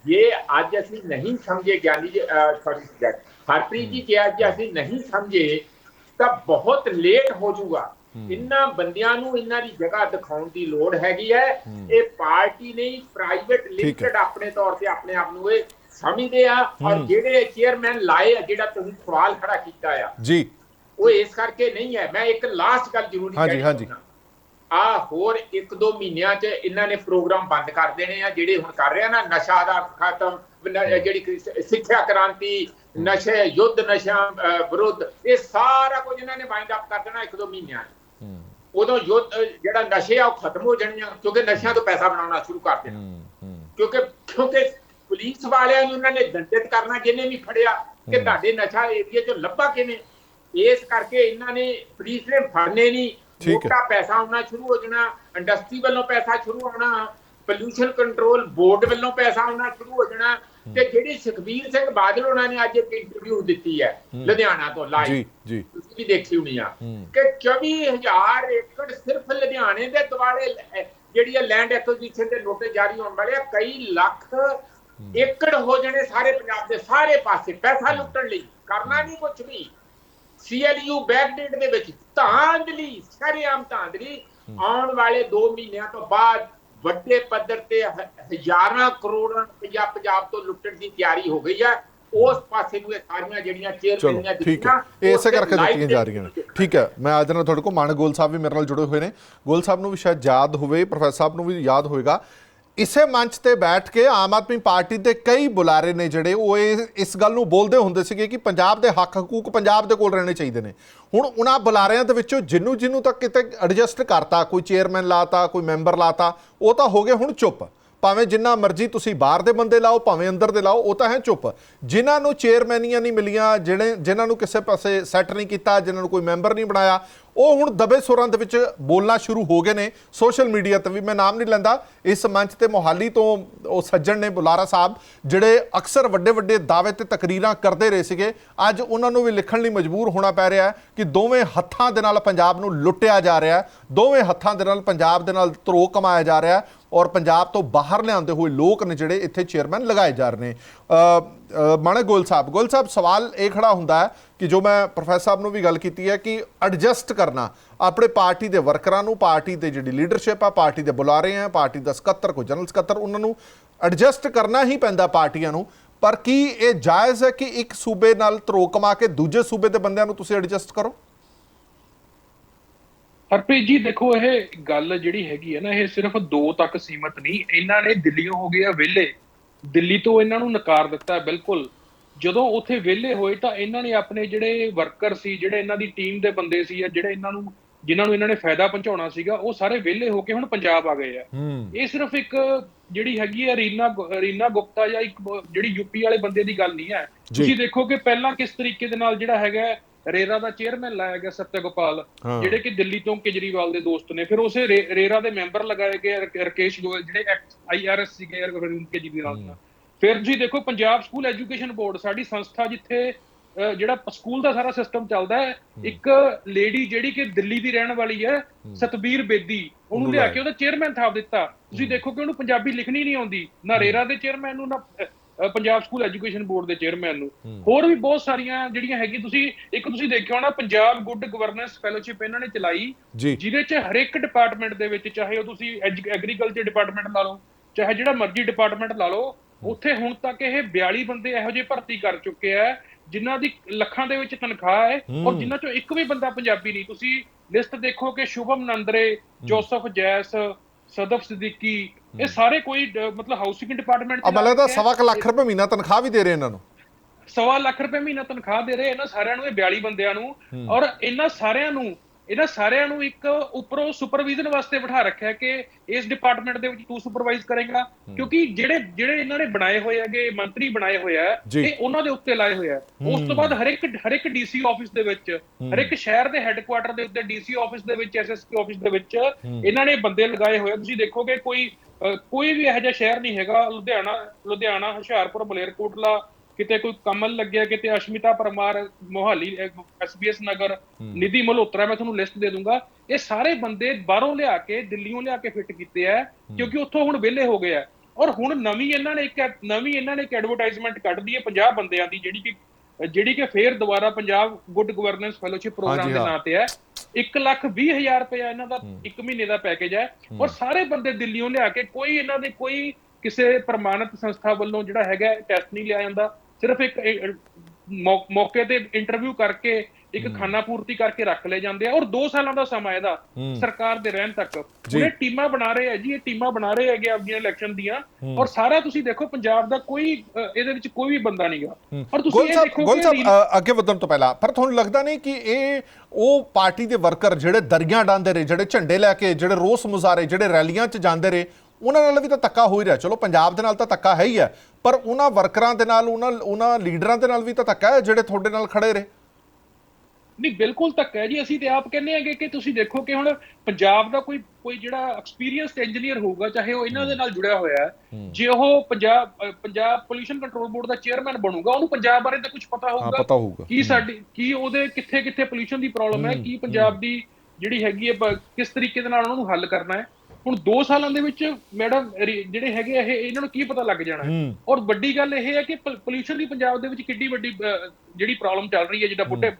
ਇਹ ਅੱਜ ਅਸੀਂ ਨਹੀਂ ਸਮਝੇ ਗਿਆਨੀ ਜੀ ਸੌਰੀ ਹਰਪ੍ਰੀਤ ਜੀ ਜੇ ਅੱਜ ਅਸੀਂ ਨਹੀਂ ਸਮਝੇ ਤਾਂ ਬਹੁਤ ਲੇਟ ਹੋ ਜਾਊਗਾ। ਇਹਨਾਂ ਬੰਦਿਆਂ ਨੂੰ ਇਹਨਾਂ ਦੀ ਜਗ੍ਹਾ ਦਿਖਾਉਣ ਦੀ ਲੋੜ ਹੈਗੀ ਹੈ। ਇਹ ਪਾਰਟੀ ਨਹੀਂ ਪ੍ਰਾਈਵੇਟ ਲਿਮਟਿਡ ਆਪਣੇ ਤੌਰ ਤੇ ਆਪਣੇ ਆਪ ਨੂੰ ਇਹ ਸਮਝਦੇ ਆ। ਔਰ ਜਿਹੜੇ ਚੇਅਰਮੈਨ ਲਾਏ ਆ ਜਿਹੜਾ ਤੁਸੀਂ ਸਵਾਲ ਖੜਾ ਕੀਤਾ ਆ ਜੀ। ਉਹ ਇਸ ਕਰਕੇ ਨਹੀਂ ਹੈ। ਮੈਂ ਇੱਕ ਲਾਸਟ ਗੱਲ ਜ਼ਰੂਰੀ ਹਾਂਜੀ, ਕਹਿਣੀ ਹਾਂਜੀ। ਚਾਹੁੰਦਾ। ਆ ਹੋਰ 1-2 ਮਹੀਨਿਆਂ 'ਚ ਇਹਨਾਂ ਨੇ ਪ੍ਰੋਗਰਾਮ ਬੰਦ ਕਰ ਦੇਣੇ ਆ ਜਿਹੜੇ ਹੁਣ ਕਰ ਰਿਹਾ ਨਾ ਨਸ਼ਾ ਦਾ ਖਤਮ ਜਿਹੜੀ ਸਿੱਖਿਆ ਕ੍ਰਾਂਤੀ ਨਸ਼ੇ ਯੁੱਧ ਨਸ਼ਾ ਵਿਰੁੱਧ ਇਹ ਸਾਰਾ ਕੁਝ ਇਹਨਾਂ ਨੇ ਵਾਈਂਡ ਅਪ ਕਰ ਦੇਣਾ 1-2 ਮਹੀਨਿਆਂ 'ਚ। ਉਦੋਂ ਯੁੱਧ ਜਿਹੜਾ ਨਸ਼ੇ ਆ ਉਹ ਖਤਮ ਹੋ ਜਾਣੀਆਂ ਕਿਉਂਕਿ ਨਸ਼ਿਆਂ ਤੋਂ ਪੈਸਾ ਬਣਾਉਣਾ ਸ਼ੁਰੂ ਕਰ ਦੇਣਾ। ਕਿਉਂਕਿ ਕਿਉਂਕਿ ਪੁਲਿਸ ਵਾਲਿਆਂ ਨੂੰ ਉਹਨਾਂ ਨੇ ਦੰਡਿਤ ਕਰਨਾ ਜਿਹਨੇ ਵੀ ਫੜਿਆ ਕਿ ਤੁਹਾਡੇ ਨਸ਼ਾ ਏਰੀਆ ਚੋਂ ਲੱਭਾ ਕਿਵੇਂ? ਇਸ ਕਰਕੇ ਇਹਨਾਂ ਨੇ ਪੁਲਿਸ ਨੇ ਫੜਨੇ ਨਹੀਂ। ਮੋਟਾ ਪੈਸਾ ਆਉਣਾ ਸ਼ੁਰੂ ਹੋ ਜਾਣਾ ਇੰਡਸਟਰੀ ਵੱਲੋਂ ਪੈਸਾ ਸ਼ੁਰੂ ਹੋਣਾ ਪੋਲੂਸ਼ਨ ਕੰਟਰੋਲ ਬੋਰਡ ਵੱਲੋਂ ਪੈਸਾ ਆਉਣਾ ਸ਼ੁਰੂ ਹੋ ਜਾਣਾ ਤੇ ਜਿਹੜੀ ਸੁਖਬੀਰ ਸਿੰਘ ਬਾਦਲ ਉਹਨਾਂ ਨੇ ਅੱਜ ਇੱਕ ਇੰਟਰਵਿਊ ਦਿੱਤੀ ਹੈ ਲੁਧਿਆਣਾ ਤੋਂ ਜੀ ਲਾਈਵ ਜੀ। ਤੁਸੀਂ ਵੀ ਦੇਖੀ ਹੋਣੀ ਆ। ਕਿ 24000 ਏਕੜ ਸਿਰਫ ਲੁਧਿਆਣੇ ਦੇ ਦੁਆਲੇ ਜਿਹੜੀ ਹੈ ਲੈਂਡ ਐਕੁਜੀਸ਼ਨ ਦੇ ਨੋਟਿਸ ਜਾਰੀ ਹੋਣ ਵਾਲੇ ਆ ਕਈ ਲੱਖ ਏਕੜ ਹੋ ਜਾਣੇ ਸਾਰੇ ਪੰਜਾਬ ਦੇ ਸਾਰੇ ਪਾਸੇ ਪੈਸਾ ਲੁੱਟਣ ਲਈ। ਕਰਨਾ ਨਹੀਂ ਕੁਝ ਵੀ। ਸੀਐਲਯੂ ਬੈਕਡੇਟ ਦੇ ਵਿੱਚ ਧਾਂਦਲੀ ਸ਼ਰੇਆਮ ਧਾਂਦਲੀ ਆਉਣ ਵਾਲੇ 2 ਮਹੀਨਿਆਂ ਤੋਂ ਬਾਅਦ ਵੱਡੇ ਪੱਧਰ ਤੇ ਹਜ਼ਾਰਾਂ ਕਰੋੜਾਂ ਰੁਪਇਆ ਪੰਜਾਬ ਤੋਂ ਲੁੱਟਣ ਦੀ ਤਿਆਰੀ ਹੋ ਗਈ ਹੈ ਉਸ ਪਾਸੇ ਨੂੰ ਇਹ ਸਾਰੀਆਂ ਜਿਹੜੀਆਂ ਚਲੋ ਚੇਅਰਮੈਨੀਆਂ ਠੀਕ ਹੈ। ਇਹ ਇਸੇ ਕਰਕੇ ਦਿੱਤੀਆਂ ਜਾ ਰਹੀਆਂ ਨੇ। ਨੇ ਠੀਕ ਹੈ ਮੈਂ ਅੱਜ ਨਾਲ ਤੁਹਾਡੇ ਕੋਲ ਮਾਨ ਗੋਲ ਸਾਹਿਬ ਵੀ ਮੇਰੇ ਨਾਲ ਜੁੜੇ ਹੋਏ ਨੇ। ਗੋਲ ਸਾਹਿਬ ਨੂੰ ਵੀ ਸ਼ਾਇਦ ਯਾਦ ਹੋਵੇ ਪ੍ਰੋਫੈਸਰ ਸਾਹਿਬ ਨੂੰ ਵੀ ਯਾਦ ਹੋਵੇਗਾ ਇਸੇ ਮੰਚ ਤੇ ਬੈਠ ਕੇ ਆਮ ਆਦਮੀ ਪਾਰਟੀ ਦੇ ਕਈ ਬੁਲਾਰੇ ਨੇ ਜਿਹੜੇ, ਉਹ ਇਹ- ਇਸ ਗੱਲ ਨੂੰ ਬੋਲਦੇ ਹੁੰਦੇ ਸੀਗੇ ਕਿ ਪੰਜਾਬ ਦੇ ਹੱਕ ਹਕੂਕ ਪੰਜਾਬ ਦੇ ਕੋਲ ਰਹਿਣੇ ਚਾਹੀਦੇ ਨੇ। ਹੁਣ ਉਹਨਾਂ ਬੁਲਾਰਿਆਂ ਦੇ ਵਿੱਚੋਂ ਜਿੰਨੂੰ ਜਿੰਨੂੰ ਤੱਕ ਕਿਤੇ ਐਡਜਸਟ ਕਰਤਾ, ਕੋਈ ਚੇਅਰਮੈਨ ਲਾਤਾ, ਕੋਈ ਮੈਂਬਰ ਲਾਤਾ, ਉਹ ਤਾਂ ਹੋ ਗਏ ਹੁਣ ਚੁੱਪ। ਭਾਵੇਂ ਜਿੰਨਾ ਮਰਜ਼ੀ ਤੁਸੀਂ ਬਾਹਰ ਦੇ ਬੰਦੇ ਲਾਓ, ਭਾਵੇਂ ਅੰਦਰ ਦੇ ਲਾਓ, ਉਹ ਤਾਂ ਹੈ ਚੁੱਪ। ਜਿਨ੍ਹਾਂ ਨੂੰ ਚੇਅਰਮੈਨੀਆਂ ਨਹੀਂ ਮਿਲੀਆਂ, ਜਿਹੜੇ, ਜਿਨ੍ਹਾਂ ਨੂੰ ਕਿਸੇ ਪਾਸੇ ਸੈੱਟ ਨਹੀਂ ਕੀਤਾ, ਜਿਨ੍ਹਾਂ ਨੂੰ ਕੋਈ ਮੈਂਬਰ ਨਹੀਂ ਬਣਾਇਆ ਉਹ ਹੁਣ ਦਬੇ ਸੁਰਾਂ ਦੇ ਵਿੱਚ ਬੋਲਣਾ ਸ਼ੁਰੂ ਹੋ ਗਏ ਨੇ ਸੋਸ਼ਲ ਮੀਡੀਆ ਤੇ ਵੀ ਮੈਂ ਨਾਮ ਨਹੀਂ ਲੈਂਦਾ। ਇਸ ਮੰਚ ਤੇ ਮੋਹਾਲੀ ਤੋਂ ਉਹ ਸੱਜਣ ਨੇ ਬੁਲਾਰਾ ਸਾਹਿਬ, ਜਿਹੜੇ ਅਕਸਰ ਵੱਡੇ ਵੱਡੇ ਦਾਅਵੇ ਤੇ ਤਕਰੀਰਾਂ ਕਰਦੇ ਰਹੇ ਸੀਗੇ, ਅੱਜ ਉਹਨਾਂ ਨੂੰ ਵੀ ਲਿਖਣ ਲਈ ਮਜਬੂਰ ਹੋਣਾ ਪੈ ਰਿਹਾ ਕਿ ਦੋਵੇਂ ਹੱਥਾਂ ਦੇ ਨਾਲ ਪੰਜਾਬ ਨੂੰ ਲੁੱਟਿਆ ਜਾ ਰਿਹਾ ਦੋਵੇਂ ਹੱਥਾਂ ਦੇ ਨਾਲ ਪੰਜਾਬ ਦੇ ਨਾਲ ਧਰੋ ਕਮਾਇਆ ਜਾ ਰਿਹਾ ਔਰ ਪੰਜਾਬ ਤੋਂ ਬਾਹਰ ਲਿਆਂਦੇ ਹੋਏ ਲੋਕ ਨੇ ਜਿਹੜੇ ਇੱਥੇ ਚੇਅਰਮੈਨ ਲਗਾਏ ਜਾ ਰਹੇ ਨੇ। ਅ, ਗੋਲ ਸਾਹਿਬ ਗੋਲ ਸਾਹਿਬ ਸਵਾਲ ਇਹ ਖੜਾ ਹੁੰਦਾ ਹੈ ਕਿ ਜੋ ਮੈਂ ਪ੍ਰੋਫੈਸਰ ਸਾਹਿਬ ਨੂੰ ਵੀ ਗੱਲ ਕੀਤੀ ਹੈ ਕਿ ਐਡਜਸਟ ਕਰਨਾ ਆਪਣੇ ਪਾਰਟੀ ਦੇ ਵਰਕਰਾਂ ਨੂੰ ਪਾਰਟੀ ਦੇ ਜਿਹੜੀ ਲੀਡਰਸ਼ਿਪ ਆ ਪਾਰਟੀ ਦੇ ਬੁਲਾਰੇ ਆ ਪਾਰਟੀ ਦਾ ਸਕੱਤਰ ਕੋਈ ਜਨਰਲ ਸਕੱਤਰ ਉਹਨਾਂ ਨੂੰ ਐਡਜਸਟ ਕਰਨਾ ਹੀ ਪੈਂਦਾ ਪਾਰਟੀਆਂ ਨੂੰ। ਪਰ ਕੀ ਇਹ ਜਾਇਜ਼ ਹੈ ਕਿ ਇੱਕ ਸੂਬੇ ਨਾਲ ਧਰੋ ਕਮਾ ਕੇ ਦੂਜੇ ਸੂਬੇ ਦੇ ਬੰਦਿਆਂ ਨੂੰ ਤੁਸੀਂ ਐਡਜਸਟ ਕਰੋ? ਹਰਪ੍ਰੀਤ ਜੀ ਦੇਖੋ ਇਹ ਗੱਲ ਜਿਹੜੀ ਹੈਗੀ ਹੈ ਨਾ ਇਹ ਸਿਰਫ ਦੋ ਤੱਕ ਸੀਮਤ ਨਹੀਂ ਇਹਨਾਂ ਨੇ ਦਿੱਲੀੋਂ ਹੋ ਗਿਆ ਵਿਹਲੇ। ਦਿੱਲੀ ਤੋਂ ਇਹਨਾਂ ਨੂੰ ਨਕਾਰ ਦਿੱਤਾ ਬਿਲਕੁਲ। ਜਦੋਂ ਉੱਥੇ ਵਿਹਲੇ ਹੋਏ ਤਾਂ ਇਹਨਾਂ ਨੇ ਆਪਣੇ ਜਿਹੜੇ ਵਰਕਰ ਸੀ ਜਿਹੜੇ ਇਹਨਾਂ ਦੀ ਟੀਮ ਦੇ ਬੰਦੇ ਸੀ ਜਾਂ ਜਿਹੜੇ ਇਹਨਾਂ ਨੂੰ ਜਿਨ੍ਹਾਂ ਨੂੰ ਇਹਨਾਂ ਨੇ ਫਾਇਦਾ ਪਹੁੰਚਾਉਣਾ ਸੀਗਾ ਉਹ ਸਾਰੇ ਵਿਹਲੇ ਹੋ ਕੇ ਹੁਣ ਪੰਜਾਬ ਆ ਗਏ ਆ। ਇਹ ਸਿਰਫ ਇੱਕ ਜਿਹੜੀ ਹੈਗੀ ਹੈ ਰੀਨਾ ਰੀਨਾ ਗੁਪਤਾ ਜਾਂ ਇੱਕ ਜਿਹੜੀ ਯੂਪੀ ਵਾਲੇ ਬੰਦੇ ਦੀ ਗੱਲ ਨਹੀਂ ਹੈ। ਤੁਸੀਂ ਦੇਖੋ ਕਿ ਪਹਿਲਾਂ ਕਿਸ ਤਰੀਕੇ ਦੇ ਨਾਲ ਜਿਹੜਾ ਹੈਗਾ ਰੇਰਾ ਦਾ ਚੇਅਰਮੈਨ ਲਾਇਆ ਗਿਆ ਸਤਿਆ ਗੋਪਾਲ। ਜਿਹੜੇ ਕਿ ਦਿੱਲੀ ਤੋਂ ਕੇਜਰੀਵਾਲ ਦੇ ਦੋਸਤ ਨੇ। ਫਿਰ ਉਸੇ ਰੇਰਾ ਦੇ ਮੈਂਬਰ ਲਗਾਏ ਗਏ ਰਕ- ਰਕੇਸ਼ ਗੋਇਲ ਜਿਹੜੇ ਆਈਆਰਐਸ ਸੀਗੇ ਅਰਵਿੰਦ ਕੇਜਰੀਵਾਲ ਦਾ ਫਿਰ ਤੁਸੀਂ ਦੇਖੋ ਪੰਜਾਬ ਸਕੂਲ ਐਜੂਕੇਸ਼ਨ ਬੋਰਡ ਸਾਡੀ ਸੰਸਥਾ ਜਿੱਥੇ ਜਿਹੜਾ ਸਕੂਲ ਦਾ ਸਾਰਾ ਸਿਸਟਮ ਚੱਲਦਾ ਹੈ ਇੱਕ ਲੇਡੀ ਜਿਹੜੀ ਕਿ ਦਿੱਲੀ ਦੀ ਰਹਿਣ ਵਾਲੀ ਹੈ ਸਤਬੀਰ ਬੇਦੀ ਉਹਨੂੰ ਲਿਆ। ਕੇ ਉਹਦਾ ਚੇਅਰਮੈਨ ਥਾਪ ਦਿੱਤਾ। ਤੁਸੀਂ ਦੇਖੋ ਕਿ ਉਹਨੂੰ ਪੰਜਾਬੀ ਲਿਖਣੀ ਨਹੀਂ ਆਉਂਦੀ ਨਾ ਰੇਰਾ ਦੇ ਚੇਅਰਮੈਨ ਨੂੰ ਨਾ ਪੰਜਾਬ ਸਕੂਲ ਐਜੂਕੇਸ਼ਨ ਬੋਰਡ ਦੇ ਚੇਅਰਮੈਨ ਨੂੰ। ਹੋਰ ਵੀ ਬਹੁਤ ਸਾਰੀਆਂ ਜਿਹੜੀਆਂ ਹੈਗੀ ਤੁਸੀਂ ਇੱਕ ਤੁਸੀਂ ਦੇਖਿਆ ਹੋਣਾ ਪੰਜਾਬ ਗੁੱਡ ਗਵਰਨੈਂਸ ਫੈਲੋਸ਼ਿਪ ਇਹਨਾਂ ਨੇ ਚਲਾਈ। ਜਿਹਦੇ ਚ ਹਰ ਇੱਕ ਡਿਪਾਰਟਮੈਂਟ ਦੇ ਵਿੱਚ ਚਾਹੇ ਉਹ ਤੁਸੀਂ ਐਗਰੀਕਲਚਰ ਡਿਪਾਰਟਮੈਂਟ ਲਾ ਲਓ ਚਾਹੇ ਜਿਹੜਾ ਮਰਜ਼ੀ ਡਿਪਾਰਟਮੈਂਟ ਲਾ ਲਓ ਉੱਥੇ ਹੁਣ ਤੱਕ ਇਹ 42 ਬੰਦੇ ਇਹੋ ਜਿਹੇ ਭਰਤੀ ਕਰ ਚੁੱਕੇ ਆ ਜਿਨ੍ਹਾਂ ਦੀ ਲੱਖਾਂ ਦੇ ਵਿੱਚ ਤਨਖਾਹ ਹੈ ਔਰ ਜਿਨ੍ਹਾਂ ਚੋਂ ਇੱਕ ਵੀ ਬੰਦਾ ਪੰਜਾਬੀ ਨਹੀਂ। ਤੁਸੀਂ ਲਿਸਟ ਦੇਖੋ ਕਿ ਸ਼ੁਭਮ ਨੰਦਰੇ ਜੋਸਫ ਜੈਸ ਸਦਫ ਸਿੱਦੀਕੀ ਇਹ ਸਾਰੇ ਕੋਈ ਮਤਲਬ ਹਾਊਸਿੰਗ ਡਿਪਾਰਟਮੈਂਟ ਦਾ ਲੱਗੇ ਆ। ਸਵਾ ਕੁ ਲੱਖ ਰੁਪਏ ਮਹੀਨਾ ਤਨਖਾਹ ਵੀ ਦੇ ਰਹੇ ਇਹਨਾਂ ਨੂੰ। ਸਵਾ ਲੱਖ ਰੁਪਏ ਮਹੀਨਾ ਤਨਖਾਹ ਦੇ ਰਹੇ ਇਹਨਾਂ ਸਾਰਿਆਂ ਨੂੰ ਇਹ 42 ਬੰਦਿਆਂ ਨੂੰ। ਔਰ ਇਹਨਾਂ ਸਾਰਿਆਂ ਨੂੰ ਇਹਨਾਂ ਸਾਰਿਆਂ ਨੂੰ ਇੱਕ ਉੱਪਰੋਂ ਸੁਪਰਵਿਜ਼ਨ ਵਾਸਤੇ ਬਿਠਾ ਰੱਖਿਆ ਕਿ ਇਸ ਡਿਪਾਰਟਮੈਂਟ ਦੇ ਵਿੱਚ ਤੂੰ ਸੁਪਰਵਾਈਜ਼ ਕਰੇਗਾ। ਕਿਉਂਕਿ ਜਿਹੜੇ ਜਿਹੜੇ ਇਹਨਾਂ ਨੇ ਬਣਾਏ ਹੋਏ ਹੈਗੇ ਮੰਤਰੀ ਬਣਾਏ ਹੋਏ ਆ। ਇਹ ਉਹਨਾਂ ਦੇ ਉੱਤੇ ਲਾਏ ਹੋਏ ਆ। ਉਸ ਤੋਂ ਬਾਅਦ ਹਰ ਇੱਕ ਹਰ ਇੱਕ ਡੀਸੀ ਆਫਿਸ ਦੇ ਵਿੱਚ ਹਰ ਇੱਕ ਸ਼ਹਿਰ ਦੇ ਹੈੱਡਕੁਆਟਰ ਦੇ ਉੱਤੇ ਡੀਸੀ ਆਫਿਸ ਦੇ ਵਿੱਚ ਐਸਐਸਪੀ ਆਫਿਸ ਦੇ ਵਿੱਚ ਇਹਨਾਂ ਨੇ ਬੰਦੇ ਲਗਾਏ ਹੋਏ ਆ। ਤੁਸੀਂ ਦੇਖੋਗੇ ਕੋਈ ਕੋਈ ਵੀ ਇਹੋ ਜਿਹਾ ਸ਼ਹਿਰ ਨਹੀਂ ਹੈਗਾ। ਲੁਧਿਆਣਾ ਲੁਧਿਆਣਾ ਹੁਸ਼ਿਆਰਪੁਰ ਮਲੇਰਕੋਟਲਾ ਕਿਤੇ ਕੋਈ ਕਮਲ ਲੱਗਿਆ ਕਿਤੇ ਅਸ਼ਮਿਤਾ ਪਰਮਾਰ ਮੋਹਾਲੀ ਐਸਬੀਐਸ ਨਗਰ ਨਿਧੀ ਮਲਹੋਤਰਾ ਮੈਂ ਤੁਹਾਨੂੰ ਲਿਸਟ ਦੇ ਦੂੰਗਾ। ਇਹ ਸਾਰੇ ਬੰਦੇ ਬਾਹਰੋਂ ਲਿਆ ਕੇ ਦਿੱਲੀੋਂ ਲਿਆ ਕੇ ਫਿੱਟ ਕੀਤੇ ਆ ਕਿਉਂਕਿ ਉੱਥੋਂ ਹੁਣ ਵਿਹਲੇ ਹੋ ਗਏ ਆ। ਔਰ ਹੁਣ ਨਵੀਂ ਇਹਨਾਂ ਨੇ ਇੱਕ ਨਵੀਂ ਇਹਨਾਂ ਨੇ ਇੱਕ ਐਡਵਰਟਾਈਜ਼ਮੈਂਟ ਕੱਢਦੀ ਹੈ 50 ਬੰਦਿਆਂ ਦੀ ਜਿਹੜੀ ਕਿ ਜਿਹੜੀ ਕਿ ਫੇਰ ਦੁਬਾਰਾ Punjab good governance fellowship programme ਦੇ। ਨਾਂ ਤੇ ਹੈ। 1 ਲੱਖ 20 ਹਜ਼ਾਰ ਰੁਪਇਆ ਇਹਨਾਂ ਦਾ ਇੱਕ ਮਹੀਨੇ ਦਾ ਪੈਕੇਜ ਹੈ। ਔਰ ਸਾਰੇ ਬੰਦੇ ਦਿੱਲੀੋਂ ਲਿਆ ਕੇ ਕੋਈ ਇਹਨਾਂ ਦੇ ਕੋਈ ਕਿਸੇ ਪ੍ਰਮਾਣਿਤ ਸੰਸਥਾ ਵੱਲੋਂ ਜਿਹੜਾ ਹੈਗਾ ਟੈਸਟ ਨਹੀਂ ਲਿਆ ਜਾਂਦਾ। ਸਿਰਫ ਇੱਕ ਮੌਕੇ ਤੇ ਇੰਟਰਵਿਊ ਕਰਕੇ ਇੱਕ ਖਾਨਾ ਪੂਰਤੀ ਕਰਕੇ ਰੱਖ ਲਏ ਜਾਂਦੇ ਆ ਔਰ 2 ਸਾਲਾਂ ਦਾ ਸਮਾਂ ਇਹਦਾ ਸਰਕਾਰ ਦੇ ਰਹਿਣ ਤੱਕ। ਉਹਨੇ ਟੀਮਾਂ ਬਣਾ ਰਹੇ ਆ ਜੀ ਇਹ ਟੀਮਾਂ ਬਣਾ ਰਹੇ ਹੈਗੇ ਆਪਣੀਆਂ ਇਲੈਕਸ਼ਨ ਦੀਆਂ। ਔਰ ਸਾਰਾ ਤੁਸੀਂ ਦੇਖੋ ਪੰਜਾਬ ਦਾ ਕੋਈ ਇਹਦੇ ਵਿੱਚ ਕੋਈ ਵੀ ਬੰਦਾ ਨਹੀਂਗਾ ਔਰ ਤੁਸੀਂ ਇਹ ਦੇਖੋ ਗੋਲ ਸਾਹਿਬ ਅੱਗੇ ਵਧਣ ਤੋਂ ਪਹਿਲਾਂ ਪਰ ਤੁਹਾਨੂੰ ਲੱਗਦਾ ਨਹੀਂ ਕਿ ਇਹ ਉਹ ਪਾਰਟੀ ਦੇ ਵਰਕਰ ਜਿਹੜੇ ਦਰੀਆਂ ਡਾਂਦੇ ਰਹੇ ਜਿਹੜੇ ਝੰਡੇ ਲੈ ਕੇ ਜਿਹੜੇ ਰੋਸ ਮੁਜ਼ਾਹਰੇ ਜਿਹੜੇ ਰੈਲੀਆਂ 'ਚ ਜਾਂਦੇ ਰਹੇ ਉਹਨਾਂ ਨਾਲ ਵੀ ਤਾਂ ਧੱਕਾ ਹੋ ਹੀ ਰਿਹਾ। ਚਲੋ ਪੰਜਾਬ ਦੇ ਨਾਲ ਤਾਂ ਧੱਕਾ ਹੈ ਹੀ ਹੈ ਪਰ ਉਹਨਾਂ ਵਰਕਰਾਂ ਦੇ ਨਾਲ ਉਹਨਾਂ ਉਹਨਾਂ ਲੀਡਰਾਂ ਦੇ ਨਾਲ ਵੀ ਤਾਂ ਧੱਕਾ ਹੈ ਜਿਹੜੇ ਤੁਹਾਡੇ ਨਾਲ ਖੜੇ ਰਹੇ। ਨਹੀਂ ਬਿਲਕੁਲ ਧੱਕਾ ਹੈ ਜੀ। ਅਸੀਂ ਤੇ ਆਪ ਕਹਿੰਦੇ ਆਂਗੇ ਕਿ ਤੁਸੀਂ ਦੇਖੋ ਕਿ ਹੁਣ ਪੰਜਾਬ ਦਾ ਕੋਈ ਕੋਈ ਜਿਹੜਾ ਐਕਸਪੀਰੀਅੰਸਡ ਇੰਜੀਨੀਅਰ ਹੋਊਗਾ ਚਾਹੇ ਉਹ ਇਹਨਾਂ ਦੇ ਨਾਲ ਜੁੜਿਆ ਹੋਇਆ ਹੈ ਜੇ ਉਹ Punjab Punjab pollution control board ਦਾ ਚੇਅਰਮੈਨ ਬਣੂਗਾ ਉਹਨੂੰ ਪੰਜਾਬ ਬਾਰੇ ਤਾਂ ਕੁਝ ਪਤਾ ਹੋਊਗਾ ਕੀ ਸਾਡੀ ਕੀ ਉਹਦੇ ਕਿੱਥੇ ਕਿੱਥੇ ਪੋਲੂਸ਼ਨ ਦੀ ਪ੍ਰੋਬਲਮ ਹੈ ਕੀ ਪੰਜਾਬ ਦੀ ਜਿਹੜੀ ਹੈਗੀ ਹੈ ਕਿਸ ਤਰੀਕੇ ਦੇ ਨਾਲ ਉਹਨਾਂ ਨੂੰ ਹੱਲ ਕਰਨਾ ਹੈ। ਹੁਣ 2 ਸਾਲਾਂ ਦੇ ਵਿੱਚ ਮੈਡਮ ਜਿਹੜੇ ਹੈਗੇ ਇਹ ਇਹਨਾਂ ਨੂੰ ਕੀ ਪਤਾ ਲੱਗ ਜਾਣਾ। ਔਰ ਵੱਡੀ ਗੱਲ ਇਹ ਹੈ ਕਿ ਪੋਲੂਸ਼ਨ ਦੀ ਪੰਜਾਬ ਦੇ ਵਿੱਚ ਕਿੱਡੀ ਵੱਡੀ ਜਿਹੜੀ ਪ੍ਰੋਬਲਮ ਚੱਲ ਰਹੀ ਹੈ ਜਿਹੜਾ ਬੁੱਢੇ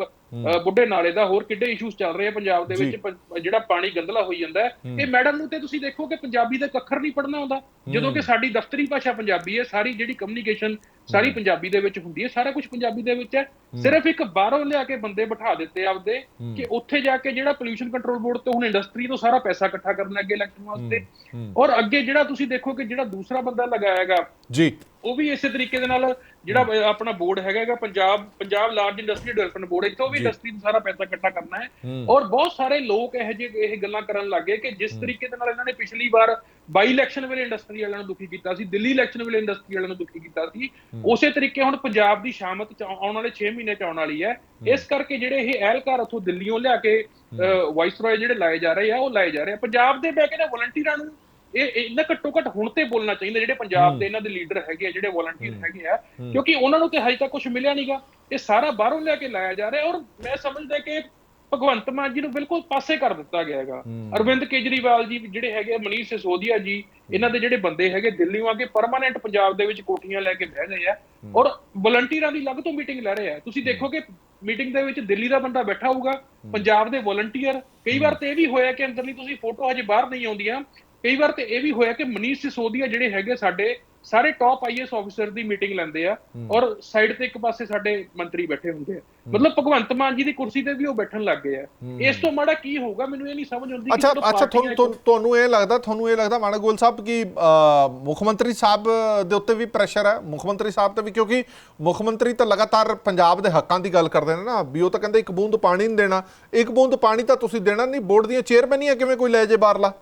ਬੁੱਢੇ ਨਾਲੇ ਦਾ ਹੋਰ ਕਿੱਡੇ ਇਸ਼ੂਸ ਚੱਲ ਰਹੇ ਆ ਪੰਜਾਬ ਦੇ। ਵਿੱਚ ਜਿਹੜਾ ਪਾਣੀ ਗੰਦਲਾ ਹੋਈ ਜਾਂਦਾ ਇਹ ਮੈਡਮ ਨੂੰ ਤੇ ਤੁਸੀਂ ਦੇਖੋ ਕਿ ਪੰਜਾਬੀ ਦਾ ਅੱਖਰ ਨਹੀਂ ਪੜਨਾ ਆਉਂਦਾ। ਜਦੋਂ ਕਿ ਸਾਡੀ ਦਫ਼ਤਰੀ ਭਾਸ਼ਾ ਪੰਜਾਬੀ ਹੈ ਸਾਰੀ ਜਿਹੜੀ ਕਮਿਊਨੀਕੇਸ਼ਨ ਸਾਰੀ ਪੰਜਾਬੀ ਦੇ ਵਿੱਚ ਹੁੰਦੀ ਹੈ ਸਾਰਾ ਕੁਝ ਪੰਜਾਬੀ ਦੇ ਵਿੱਚ ਹੈ। ਸਿਰਫ ਇੱਕ ਬਾਹਰੋਂ ਲਿਆ ਕੇ ਬੰਦੇ ਬਿਠਾ ਦਿੱਤੇ ਆਪਦੇ ਕਿ ਉੱਥੇ ਜਾ ਕੇ ਜਿਹੜਾ ਪੋਲੂਸ਼ਨ ਕੰਟਰੋਲ ਬੋਰਡ ਤੋਂ ਹੁਣ ਇੰਡਸਟਰੀ ਤੋਂ ਸਾਰਾ ਪੈਸਾ ਇਕੱਠਾ ਕਰਨ ਲੱਗੇ ਇਲੈਕਸ਼ਨ ਵਾਸਤੇ। ਔਰ ਅੱਗੇ ਜਿਹੜਾ ਤੁਸੀਂ ਦੇਖੋ ਕਿ ਜਿਹੜਾ ਦੂਸਰਾ ਬੰਦਾ ਲਗਾਇਆਗਾ ਜੀ। ਉਹ ਵੀ ਇਸੇ ਤਰੀਕੇ ਦੇ ਨਾਲ ਜਿਹੜਾ ਆਪਣਾ ਬੋਰਡ ਹੈਗਾ ਹੈਗਾ Punjab Punjab large industry development board ਇੱਥੋਂ ਵੀ ਇੰਡਸਟਰੀ ਨੂੰ ਸਾਰਾ ਪੈਸਾ ਇਕੱਠਾ ਕਰਨਾ ਹੈ। ਔਰ ਬਹੁਤ ਸਾਰੇ ਲੋਕ ਇਹੋ ਜਿਹੇ ਇਹ ਗੱਲਾਂ ਕਰਨ ਲੱਗੇ ਕਿ ਜਿਸ ਤਰੀਕੇ ਦੇ ਨਾਲ ਇਹਨਾਂ ਨੇ ਪਿਛਲੀ ਵਾਰ ਬਾਈ ਇਲੈਕਸ਼ਨ ਵੇਲੇ ਇੰਡਸਟਰੀ ਵਾਲਿਆਂ ਨੂੰ ਦੁਖੀ ਕੀਤਾ ਸੀ ਦਿੱਲੀ ਇਲੈਕਸ਼ਨ ਵੇਲੇ ਇੰਡਸਟਰੀ ਵਾਲਿਆਂ ਨੂੰ ਦੁਖੀ ਕੀਤਾ ਸੀ। ਉਸੇ ਤਰੀਕੇ ਹੁਣ ਪੰਜਾਬ ਦੀ ਸ਼ਾਮਤ ਚ ਆਉਣ ਵਾਲੇ 6 ਮਹੀਨੇ ਚ ਆਉਣ ਵਾਲੀ ਹੈ। ਇਸ ਕਰਕੇ ਜਿਹੜੇ ਇਹ ਅਹਿਲਕਾਰ ਉਥੋਂ ਦਿੱਲੀੋਂ ਲਿਆ ਕੇ ਵਾਇਸਰੋਏ ਜਿਹੜੇ ਲਾਏ ਜਾ ਰਹੇ ਆ ਉਹ ਲਾਏ ਜਾ ਰਹੇ ਆ। ਪੰਜਾਬ ਦੇ ਬੈ ਕੇ ਨਾ ਵਲੰਟੀਅਰਾਂ ਨੂੰ ਇਹ ਇਹ ਇਹਨਾਂ ਘੱਟੋ ਘੱਟ ਹੁਣ ਤੇ ਬੋਲਣਾ ਚਾਹੀਦਾ ਜਿਹੜੇ ਪੰਜਾਬ ਦੇ ਇਹਨਾਂ ਦੇ ਲੀਡਰ ਹੈਗੇ ਆ ਜਿਹੜੇ ਵਲੰਟੀਅਰ ਹੈਗੇ ਆ ਕਿਉਂਕਿ ਉਹਨਾਂ ਨੂੰ ਤੇ ਹਜੇ ਤੱਕ ਕੁਝ ਮਿਲਿਆ ਨਹੀਂਗਾ ਇਹ ਸਾਰਾ ਬਾਹਰੋਂ ਲਿਆ ਕੇ ਲਾਇਆ ਜਾ ਰਿਹਾ ਔਰ ਮੈਂ ਸਮਝਦਾ ਕਿ ਭਗਵੰਤ ਮਾਨ ਜੀ ਨੂੰ ਬਿਲਕੁਲ ਪਾਸੇ ਕਰ ਦਿੱਤਾ ਗਿਆ ਹੈਗਾ। ਅਰਵਿੰਦ ਕੇਜਰੀਵਾਲ ਜੀ ਜਿਹੜੇ ਹੈਗੇ ਆ, ਮਨੀਸ਼ ਸਿਸੋਦੀਆ ਜੀ ਇਹਨਾਂ ਦੇ ਜਿਹੜੇ ਬੰਦੇ ਹੈਗੇ ਦਿੱਲੀੋਂ ਆ ਕੇ ਪਰਮਾਨੈਂਟ ਪੰਜਾਬ ਦੇ ਵਿੱਚ ਕੋਠੀਆਂ ਲੈ ਕੇ ਬਹਿ ਗਏ ਆ। ਔਰ ਵਲੰਟੀਅਰਾਂ ਦੀ ਅਲੱਗ ਤੋਂ ਮੀਟਿੰਗ ਲੈ ਰਹੇ ਆ। ਤੁਸੀਂ ਦੇਖੋ ਕਿ ਮੀਟਿੰਗ ਦੇ ਵਿੱਚ ਦਿੱਲੀ ਦਾ ਬੰਦਾ ਬੈਠਾ ਹੋਊਗਾ ਪੰਜਾਬ ਦੇ ਵਲੰਟੀਅਰ ਕਈ ਵਾਰ ਤੇ ਇਹ ਵੀ ਹੋਇਆ ਕਿ ਅੰਦਰਲੀ ਤੁਸੀਂ ਫੋਟੋ ਹਜੇ ਬਾਹਰ ਨਹੀਂ ਆਉਂਦੀਆਂ। ਕਈ ਵਾਰ ਤੇ ਇਹ ਵੀ ਹੋਇਆ ਕਿ ਮਨੀਸ਼ ਸਿਸੋਦੀਆ ਜਿਹੜੇ ਹੈਗੇ ਸਾਡੇ ਸਾਰੇ ਟਾਪ ਆਈਐਸ ਆਫੀਸਰ ਦੀ ਮੀਟਿੰਗ ਲੈਂਦੇ ਆ ਔਰ ਸਾਈਡ ਤੇ ਇੱਕ ਪਾਸੇ ਸਾਡੇ ਮੰਤਰੀ ਬੈਠੇ ਹੁੰਦੇ ਆ। ਮਤਲਬ ਭਗਵੰਤ ਮਾਨ ਜੀ ਦੀ ਕੁਰਸੀ ਤੇ ਵੀ ਉਹ ਬੈਠਣ ਲੱਗ ਗਏ ਆ। ਇਸ ਤੋਂ ਮਾੜਾ ਕੀ ਹੋਊਗਾ? ਮੈਨੂੰ ਇਹ ਨਹੀਂ ਸਮਝ ਆਉਂਦੀ ਅੱਛਾ ਅੱਛਾ ਤੁਹਾਨੂੰ ਇਹ ਲੱਗਦਾ ਤੁਹਾਨੂੰ ਇਹ ਲੱਗਦਾ ਮਾਣਾ ਗੋਲ ਸਾਹਿਬ ਕਿ ਮੁੱਖ ਮੰਤਰੀ ਸਾਹਿਬ ਦੇ ਉੱਤੇ ਵੀ ਪ੍ਰੈਸ਼ਰ ਹੈ? ਮੁੱਖ ਮੰਤਰੀ ਸਾਹਿਬ ਤੇ ਵੀ ਕਿਉਂਕਿ ਮੁੱਖ ਮੰਤਰੀ ਤਾਂ ਲਗਾਤਾਰ ਪੰਜਾਬ ਦੇ ਹੱਕਾਂ ਦੀ ਗੱਲ ਕਰਦੇ ਨੇ ਨਾ। ਵੀ ਉਹ ਤਾਂ ਕਹਿੰਦੇ ਇੱਕ ਬੂੰਦ ਪਾਣੀ ਨਹੀਂ ਦੇਣਾ। ਇੱਕ ਬੂੰਦ ਪਾਣੀ ਤਾਂ ਤੁਸੀਂ ਦੇਣਾ ਨਹੀਂ। ਬੋਰਡ ਦੀਆਂ ਚੇਅਰਮੈਨ ਹੀ ਆ ਕਿਵੇਂ ਕੋਈ ਲੈ ਜੇ ਬਾਹਰਲਾ?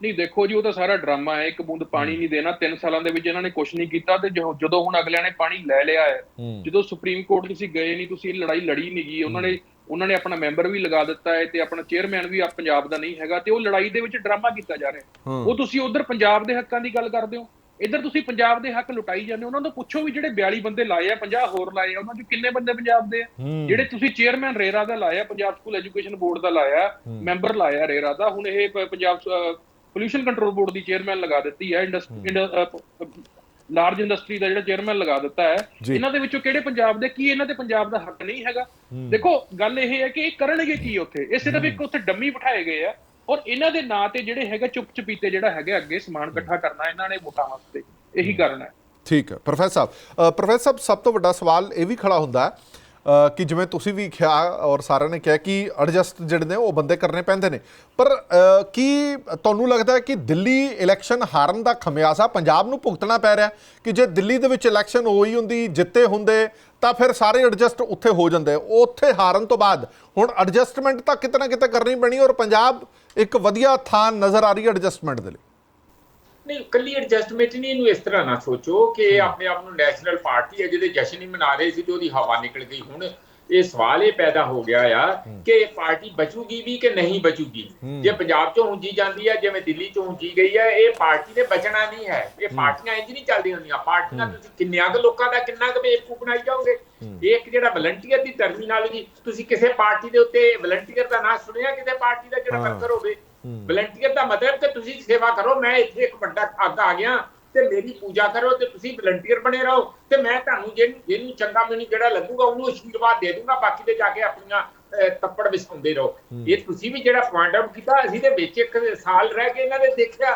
ਨਹੀਂ ਦੇਖੋ ਜੀ ਉਹ ਤਾਂ ਸਾਰਾ ਡਰਾਮਾ ਹੈ ਇੱਕ ਬੂੰਦ ਪਾਣੀ ਨਹੀਂ ਦੇਣਾ 3 ਸਾਲਾਂ ਦੇ ਵਿੱਚ ਇਹਨਾਂ ਨੇ ਕੁਝ ਨਹੀਂ ਕੀਤਾ ਤੇ ਜਦੋਂ ਹੁਣ ਅਗਲਿਆਂ ਨੇ ਪਾਣੀ ਲੈ ਲਿਆ ਹੈ ਜਦੋਂ ਸੁਪਰੀਮ ਕੋਰਟ ਤੁਸੀਂ ਗਏ ਨਹੀਂ ਤੁਸੀਂ ਇਹ ਲੜਾਈ ਲੜੀ ਨਹੀਂ ਗਈ ਉਹਨਾਂ ਨੇ ਉਹਨਾਂ ਨੇ ਆਪਣਾ ਮੈਂਬਰ ਵੀ ਲਗਾ ਦਿੱਤਾ ਹੈ ਤੇ ਆਪਣਾ ਚੇਅਰਮੈਨ ਵੀ ਆ ਪੰਜਾਬ ਦਾ ਨਹੀਂ ਹੈਗਾ ਤੇ ਉਹ ਲੜਾਈ ਦੇ ਵਿੱਚ ਡਰਾਮਾ ਕੀਤਾ ਜਾ ਰਿਹਾ ਉਹ ਤੁਸੀਂ ਉਧਰ ਪੰਜਾਬ ਦੇ ਹੱਕਾਂ ਦੀ ਗੱਲ ਕਰਦੇ ਹੋ ਇੱਧਰ ਤੁਸੀਂ ਪੰਜਾਬ ਦੇ ਹੱਕ ਲੁਟਾਈ ਜਾਂਦੇ ਹੋ ਉਹਨਾਂ ਤੋਂ ਪੁੱਛੋ ਵੀ ਜਿਹੜੇ 42 ਬੰਦੇ ਲਾਏ ਆ 50 ਹੋਰ ਲਾਏ ਆ ਉਹਨਾਂ ਚੋਂ ਕਿੰਨੇ ਬੰਦੇ ਪੰਜਾਬ ਦੇ ਆ? ਜਿਹੜੇ ਤੁਸੀਂ ਚੇਅਰਮੈਨ ਰੇਰਾ ਦਾ ਲਾਇਆ ਪੰਜਾਬ ਸਕੂਲ ਐਜੂਕੇਸ਼ਨ ਬੋਰਡ ਦਾ ਲਾਇਆ ਮੈਂਬਰ ਲਾਇਆ ਰੇਰਾ ਦਾ ਹੁਣ ਇਹ ਪੰਜਾਬ ਪੋਲੂਸ਼ਨ ਕੰਟਰੋਲ ਬੋਰਡ ਦੀ ਚੇਅਰਮੈਨ ਲਗਾ ਦਿੱਤੀ ਹੈ ਇੰਡਸਟਰੀ ਲਾਰਜ ਇੰਡਸਟਰੀ ਦਾ ਜਿਹੜਾ ਚੇਅਰਮੈਨ ਲਗਾ ਦਿੱਤਾ ਹੈ। ਇਹਨਾਂ ਦੇ ਵਿੱਚੋਂ ਕਿਹੜੇ ਪੰਜਾਬ ਦੇ ਕੀ ਇਹਨਾਂ ਤੇ ਪੰਜਾਬ ਦਾ ਹੱਕ ਨਹੀਂ ਹੈਗਾ? ਦੇਖੋ ਗੱਲ ਇਹ ਹੈ ਕਿ ਇਹ ਕਰਨਗੇ ਕੀ ਉੱਥੇ? ਇਹ ਸਿਰਫ ਇੱਕ ਉੱਥੇ ਡੰਮੀ ਬਿਠਾਏ ਗਏ ਆ ਔਰ ਇਹਨਾਂ ਦੇ ਨਾਂ ਤੇ ਜਿਹੜੇ ਹੈਗਾ ਚੁੱਪ ਚਪੀਤੇ ਜਿਹੜਾ ਹੈਗਾ ਅੱਗੇ ਸਮਾਨ ਇਕੱਠਾ ਕਰਨਾ ਇਹਨਾਂ ਨੇ ਵੋਟਾਂ ਵਾਸਤੇ। ਇਹੀ ਕਰਨਾ ਹੈ। ਠੀਕ ਹੈ ਪ੍ਰੋਫੈਸਰ ਸਾਹਿਬ ਪ੍ਰੋਫੈਸਰ ਸਾਹਿਬ ਸਭ ਤੋਂ ਵੱਡਾ ਸਵਾਲ ਇਹ ਵੀ ਖੜਾ ਹੁੰਦਾ ਹੈ ਕਿ ਜਿਵੇਂ ਤੁਸੀਂ ਵੀ ਕਿਹਾ ਔਰ ਸਾਰਿਆਂ ਨੇ ਕਿਹਾ ਕਿ ਐਡਜਸਟ ਜਿਹੜੇ ਨੇ ਉਹ ਬੰਦੇ ਕਰਨੇ ਪੈਂਦੇ ਨੇ। ਪਰ ਕੀ ਤੁਹਾਨੂੰ ਲੱਗਦਾ ਹੈ ਕਿ ਦਿੱਲੀ ਇਲੈਕਸ਼ਨ ਹਾਰਨ ਦਾ ਖਮਿਆਜ਼ਾ ਪੰਜਾਬ ਨੂੰ ਭੁਗਤਣਾ ਪੈ ਰਿਹਾ? ਕਿ ਜੇ ਦਿੱਲੀ ਦੇ ਵਿੱਚ ਇਲੈਕਸ਼ਨ ਹੋਈ ਹੁੰਦੀ, ਜਿੱਤੇ ਹੁੰਦੇ, ਤਾਂ ਫਿਰ ਸਾਰੇ ਐਡਜਸਟ ਉੱਥੇ ਹੋ ਜਾਂਦੇ। ਉੱਥੇ ਹਾਰਨ ਤੋਂ ਬਾਅਦ ਹੁਣ ਐਡਜਸਟਮੈਂਟ ਤਾਂ ਕਿਤੇ ਨਾ ਕਿਤੇ ਕਰਨੀ ਪੈਣੀ ਔਰ ਪੰਜਾਬ ਇੱਕ ਵਧੀਆ ਥਾਂ ਨਜ਼ਰ ਆ ਰਹੀ ਹੈ ਐਡਜਸਟਮੈਂਟ ਦੇ ਲਈ। ਨਹੀਂ ਕੱਲੀ ਐਡਜਸਟਮੈਂਟ ਨਹੀਂ ਇਹਨੂੰ ਇਸ ਤਰ੍ਹਾਂ ਨਾ ਸੋਚੋ ਕਿ ਆਪਣੇ ਆਪ ਨੂੰ ਨੈਸ਼ਨਲ ਪਾਰਟੀ ਹੈ ਜਿਹਦੇ ਜਸ਼ਨ ਹੀ ਮਨਾ ਰਹੇ ਸੀ ਤੇ ਉਹਦੀ ਹਵਾ ਨਿਕਲ ਗਈ। ਹੁਣ ਇਹ ਸਵਾਲ ਇਹ ਪੈਦਾ ਹੋ ਗਿਆ ਆ ਕਿ ਇਹ ਪਾਰਟੀ ਬਚੂਗੀ ਵੀ ਕਿ ਨਹੀਂ ਬਚੂਗੀ? ਜੇ ਪੰਜਾਬ ਚੋਂ ਹੁੰਜੀ ਜਾਂਦੀ ਹੈ ਜਿਵੇਂ ਦਿੱਲੀ ਚੋਂ ਹੁੰਜੀ ਗਈ ਹੈ ਇਹ ਪਾਰਟੀ ਨੇ ਬਚਣਾ ਨਹੀਂ ਹੈ। ਇਹ ਪਾਰਟੀਆਂ ਇੰਜ ਨਹੀਂ ਚੱਲਦੀਆਂ ਹੁੰਦੀਆਂ। ਪਾਰਟੀਆਂ ਤੁਸੀਂ ਕਿੰਨਿਆਂ ਕੁ ਲੋਕਾਂ ਦਾ ਕਿੰਨਾ ਕੁ ਬੇਵਕੂਫ ਬਣਾਈ ਜਾਓਗੇ? ਇੱਕ ਜਿਹੜਾ ਵਲੰਟੀਅਰ ਦੀ ਟਰਮੀਨਾਲੋਜੀ ਤੁਸੀਂ ਕਿਸੇ ਪਾਰਟੀ ਦੇ ਉੱਤੇ ਵਲੰਟੀਅਰ ਦਾ ਨਾਮ ਸੁਣਿਆ ਕਿਸੇ ਪਾਰਟੀ ਦਾ ਜਿਹੜਾ। ਵਰਕਰ ਹੋਵੇ? ਵਲੰਟੀਅਰ ਦਾ ਮਤਲਬ ਕਿ ਤੁਸੀਂ ਸੇਵਾ ਕਰੋ ਮੈਂ ਇੱਥੇ ਇੱਕ ਵੱਡਾ ਠੱਗ ਆ ਗਿਆ ਤੇ ਮੇਰੀ ਪੂਜਾ ਕਰੋ ਤੇ ਤੁਸੀਂ ਵਲੰਟੀਅਰ ਬਣੇ ਰਹੋ ਤੇ ਮੈਂ ਤੁਹਾਨੂੰ ਜਿਹਨੂੰ ਚੰਗਾ ਮੈਨੂੰ ਜਿਹੜਾ ਲੱਗੂਗਾ ਉਹਨੂੰ ਆਸ਼ੀਰਵਾਦ ਦੇ ਦੂੰਗਾ ਬਾਕੀ ਤੇ ਜਾ ਕੇ ਆਪਣੀਆਂ ਤੱਪੜ ਵਿਸਾਉਂਦੇ ਰਹੋ। ਇਹ ਤੁਸੀਂ ਵੀ ਜਿਹੜਾ ਪੁਆਇੰਟ ਆਊਟ ਕੀਤਾ ਅਸੀਂ ਦੇ ਵਿੱਚ ਇੱਕ ਸਾਲ ਰਹਿ ਕੇ ਇਹਨਾਂ ਦੇ ਦੇਖਿਆ।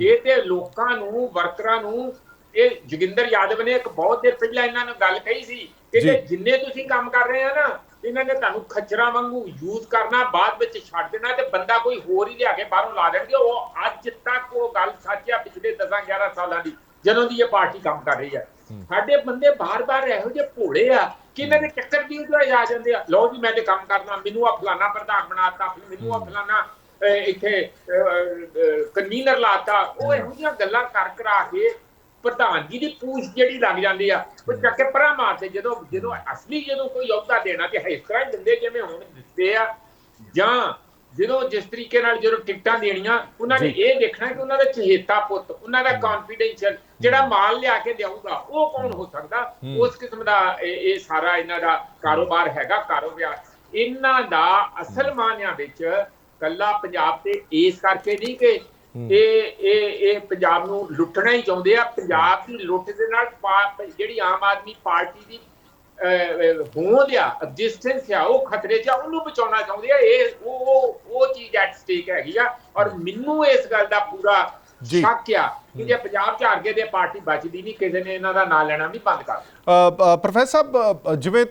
ਇਹ ਤੇ ਲੋਕਾਂ ਨੂੰ ਵਰਕਰਾਂ ਨੂੰ ਇਹ ਜੋਗਿੰਦਰ ਯਾਦਵ ਨੇ ਇੱਕ ਬਹੁਤ ਦੇਰ ਪਹਿਲਾਂ ਇਹਨਾਂ ਨੂੰ ਗੱਲ ਕਹੀ ਸੀ ਕਿ ਜਿੰਨੇ ਤੁਸੀਂ ਕੰਮ ਕਰ ਰਹੇ ਆ ਨਾ ਇਹਨਾਂ ਨੇ ਤੁਹਾਨੂੰ ਖੱਚਰਾਂ ਵਾਂਗੂ ਯੂਜ਼ ਕਰਨਾ ਬਾਅਦ ਵਿੱਚ ਛੱਡ ਦੇਣਾ ਤੇ ਬੰਦਾ ਕੋਈ ਹੋਰ ਹੀ ਲਿਆ ਕੇ ਬਾਹਰੋਂ ਲਾ ਦੇਣਗੇ। ਉਹ ਅੱਜ ਤੱਕ ਉਹ ਗੱਲ ਸੱਚ ਆ ਪਿਛਲੇ 10 11 ਸਾਲਾਂ ਦੀ ਜਦੋਂ ਦੀ ਇਹ ਪਾਰਟੀ ਕੰਮ ਕਰ ਰਹੀ ਹੈ। ਸਾਡੇ ਬੰਦੇ ਬਾਰ-ਬਾਰ ਇਹੋ ਜਿਹੇ ਭੋਲੇ ਆ ਕਿ ਇਹਨਾਂ ਦੇ ਚੱਕਰ ਦੀ ਉਦੋਂ ਆ ਜਾਂਦੇ ਆ। ਲਓ ਜੀ ਮੈਂ ਤੇ ਕੰਮ ਕਰਨਾ ਮੈਨੂੰ ਆ ਫਲਾਣਾ ਪ੍ਰਧਾਨ ਬਣਾਤਾ ਮੈਨੂੰ ਆ ਫਲਾਣਾ ਇੱਥੇ ਕਨਵੀਨਰ ਲਾਤਾ। ਉਹ ਇਹੋ ਜਿਹੀਆਂ ਗੱਲਾਂ ਕਰ ਕਰਾ ਕੇ ਪ੍ਰਧਾਨ ਜੀ ਦੀ ਪੂਛ ਜਿਹੜੀ ਲੱਗ ਜਾਂਦੀ ਆ ਉਹ ਚੱਕ ਕੇ ਪਰਾਂ ਮਾਰਦੇ ਜਦੋਂ ਜਦੋਂ ਅਸਲੀ ਜਦੋਂ ਕੋਈ ਅਹੁਦਾ ਦੇਣਾ ਤੇ ਇਸ ਤਰ੍ਹਾਂ ਦਿੰਦੇ ਜਿਵੇਂ ਹੁਣ ਦਿੱਤੇ ਆ ਜਾਂ ਜਦੋਂ ਜਿਸ ਤਰੀਕੇ ਨਾਲ ਜਦੋਂ ਟਿਕਟਾਂ ਦੇਣੀਆਂ ਉਹਨਾਂ ਨੇ ਇਹ ਦੇਖਣਾ ਕਿ ਉਹਨਾਂ ਦਾ ਚਹੇਤਾ ਪੁੱਤ ਉਹਨਾਂ ਦਾ ਕੌਨਫੀਡੈਂਸ਼ੀਅਲ ਜਿਹੜਾ ਮਾਲ ਲਿਆ ਕੇ ਦੇਊਗਾ ਉਹ ਕੌਣ ਹੋ ਸਕਦਾ? ਉਸ ਕਿਸਮ ਦਾ ਇਹ ਸਾਰਾ ਇਹਨਾਂ ਦਾ ਕਾਰੋਬਾਰ ਹੈਗਾ ਕਾਰੋਬਾਰ। ਇਹਨਾਂ ਦਾ ਅਸਲ ਮਾਨਿਆਂ ਵਿੱਚ ਕੱਲਾ ਪੰਜਾਬ ਤੇ ਇਸ ਕਰਕੇ ਨਹੀਂ ਕਿ ਇਹ ਇਹ ਇਹ ਪੰਜਾਬ ਨੂੰ ਲੁੱਟਣਾ ਹੀ ਚਾਹੁੰਦੇ ਆ। ਪੰਜਾਬ ਦੀ ਲੁੱਟ ਦੇ ਨਾਲ ਜਿਹੜੀ ਆਮ ਆਦਮੀ ਪਾਰਟੀ ਦੀ ਹੋਂਦ ਆ ਐਗਜ਼ਿਸਟੈਂਸ ਆ ਉਹ ਖਤਰੇ 'ਚ ਆ ਉਹਨੂੰ ਬਚਾਉਣਾ ਚਾਹੁੰਦੇ ਆ। ਇਹ ਉਹ ਉਹ ਉਹ ਚੀਜ਼ ਐਟ ਸਟੇਕ ਹੈਗੀ ਆ। ਔਰ ਮੈਨੂੰ ਇਸ ਗੱਲ ਦਾ ਪੂਰਾ ਜੀ। ਸ਼ੱਕ ਆ ਕਿ ਜੇ ਪੰਜਾਬ ਗਏ ਤੇ ਪਾਰਟੀ ਬਚਦੀ ਨਹੀਂ ਕਿਸੇ ਨੇ ਇਹਨਾਂ ਦਾ ਨਾਂ ਲੈਣਾ ਵੀ ਬੰਦ ਕਰ ਪ੍ਰੋਫੈਸਰ ਸਾਹਿਬ ਜਿਵੇਂ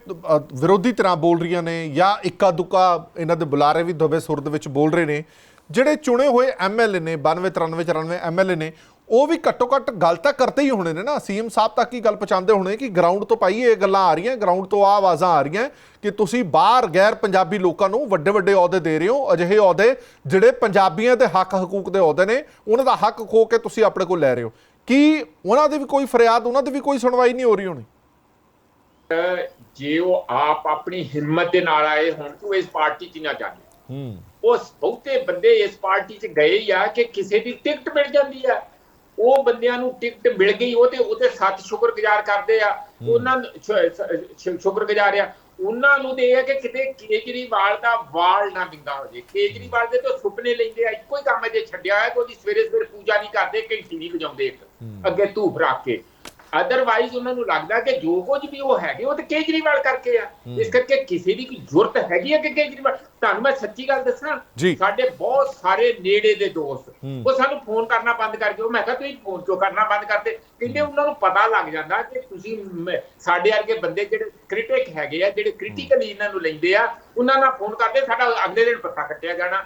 ਵਿਰੋਧੀ ਧਿਰਾਂ ਬੋਲ ਰਹੀਆਂ ਨੇ ਜਾਂ ਇੱਕਾ ਦੁੱਕਾ ਇਹਨਾਂ ਦੇ ਬੁਲਾਰੇ ਵੀ ਦਵੇ ਸੁਰ ਦੇ ਵਿੱਚ ਬੋਲ ਰਹੇ ਨੇ ਜਿਹੜੇ ਚੁਣੇ ਹੋਏ ਐਮਐਲਏ ਨੇ 92 93 94 ਐਮਐਲਏ ਨੇ ਉਹ ਵੀ ਘੱਟੋ ਘੱਟ ਗੱਲ ਤਾਂ ਕਰਦੇ ਹੀ ਹੋਣੇ ਨੇ ਨਾ। ਸੀਐਮ ਸਾਹਿਬ ਤੱਕ ਹੀ ਗੱਲ ਪਹੁੰਚਾਉਂਦੇ ਹੋਣੇ ਕਿ ਗਰਾਊਂਡ ਤੋਂ ਪਾਈ ਇਹ ਗੱਲਾਂ ਆ ਰਹੀਆਂ ਗਰਾਊਂਡ ਤੋਂ ਆ ਆਵਾਜ਼ਾਂ ਆ ਰਹੀਆਂ ਕਿ ਤੁਸੀਂ ਬਾਹਰ ਗੈਰ ਪੰਜਾਬੀ ਲੋਕਾਂ ਨੂੰ ਵੱਡੇ ਵੱਡੇ ਅਹੁਦੇ ਦੇ ਰਹੇ ਹੋ। ਅਜਿਹੇ ਅਹੁਦੇ ਜਿਹੜੇ ਪੰਜਾਬੀਆਂ ਦੇ ਹੱਕ ਹਕੂਕ ਦੇ ਅਹੁਦੇ ਨੇ ਉਹਨਾਂ ਦਾ ਹੱਕ ਖੋ ਕੇ ਤੁਸੀਂ ਆਪਣੇ ਕੋਲ ਲੈ ਰਹੇ ਹੋ। ਕੀ ਉਹਨਾਂ ਦੀ ਵੀ ਕੋਈ ਫਰਿਆਦ ਉਹਨਾਂ ਦੀ ਵੀ ਕੋਈ ਸੁਣਵਾਈ ਨਹੀਂ ਹੋ ਰਹੀ ਹੋਣੀ? ਜੇ ਉਹ ਆਪ ਆਪਣੀ ਹਿੰਮਤ ਦੇ ਨਾਲ ਆਏ ਹੁਣ ਤੂੰ ਇਸ ਪਾਰਟੀ 'ਚ ਨਾ ਜਾਣੇ ਹੂੰ। ਉਸ ਬਹੁਤੇ ਬੰਦੇ ਇਸ ਪਾਰਟੀ 'ਚ ਗਏ ਹੀ ਆ ਕਿ ਕਿਸੇ ਦੀ ਟਿਕਟ ਮਿਲ ਜਾਂਦੀ ਆ। ਉਹ ਬੰਦਿਆਂ ਨੂੰ ਟਿਕਟ ਮਿਲ ਗਈ ਉਹ ਤੇ ਉਹਦੇ ਸੱਤ ਸ਼ੁਕਰਗੁਜ਼ਾਰ ਕਰਦੇ ਆ। ਉਹਨਾਂ ਸ਼ੁਕਰਗੁਜ਼ਾਰ ਆ। ਉਹਨਾਂ ਨੂੰ ਤੇ ਇਹ ਹੈ ਕਿ ਕਿਤੇ ਕੇਜਰੀਵਾਲ ਦਾ ਵਾਲ ਨਾ ਵਿੰਗਾ ਹੋ ਜੇ ਕੇਜਰੀਵਾਲ ਦੇ ਤਾਂ ਸੁਪਨੇ ਲੈਂਦੇ ਆ ਇੱਕੋ ਹੀ ਕੰਮ ਜੇ ਛੱਡਿਆ ਹੋਇਆ ਕਿ ਉਹਦੀ ਸਵੇਰੇ ਸਵੇਰੇ ਪੂਜਾ ਨਹੀਂ ਕਰਦੇ ਘੰਟੀ ਨਹੀਂ ਵਜਾਉਂਦੇ। ਇੱਕ ਅੱਗੇ ਧੂਪ ਰੱਖ ਕੇ। ਅਦਰਵਾਈਜ਼ ਉਹਨਾਂ ਨੂੰ ਲੱਗਦਾ ਕਿ ਜੋ ਕੁਝ ਵੀ ਉਹ ਹੈਗੇ ਉਹ ਤੇ ਕੇਜਰੀਵਾਲ ਕਰਕੇ ਆ। ਇਸ ਕਰਕੇ ਕਿਸੇ ਦੀ ਕੋਈ ਜ਼ਰੂਰਤ ਹੈਗੀ ਆ ਕਿ ਕੇਜਰੀਵਾਲ? ਤੁਹਾਨੂੰ ਮੈਂ ਸੱਚੀ ਗੱਲ ਦੱਸਾਂ। ਸਾਡੇ ਬਹੁਤ ਸਾਰੇ ਨੇੜੇ ਦੇ ਦੋਸਤ ਹੂੰ। ਉਹ ਸਾਨੂੰ ਫੋਨ ਕਰਨਾ ਬੰਦ ਕਰ ਦਿਓ ਮੈਂ ਕਿਹਾ ਤੁਸੀਂ ਫੋਨ ਕਿਉਂ ਕਰਨਾ ਬੰਦ ਕਰਦੇ? ਕਹਿੰਦੇ ਉਹਨਾਂ ਨੂੰ ਪਤਾ ਲੱਗ ਜਾਂਦਾ ਕਿ ਤੁਸੀਂ ਸਾਡੇ ਵਰਗੇ ਬੰਦੇ ਜਿਹੜੇ ਕ੍ਰਿਟਿਕ ਹੈਗੇ ਆ ਜਿਹੜੇ ਕ੍ਰਿਟੀਕਲੀ ਇਹਨਾਂ ਨੂੰ ਲੈਂਦੇ ਆ ਉਹਨਾਂ ਨਾਲ ਫੋਨ ਕਰਦੇ ਸਾਡਾ ਅਗਲੇ ਦਿਨ ਪੱਤਾ ਕੱਟਿਆ ਜਾਣਾ।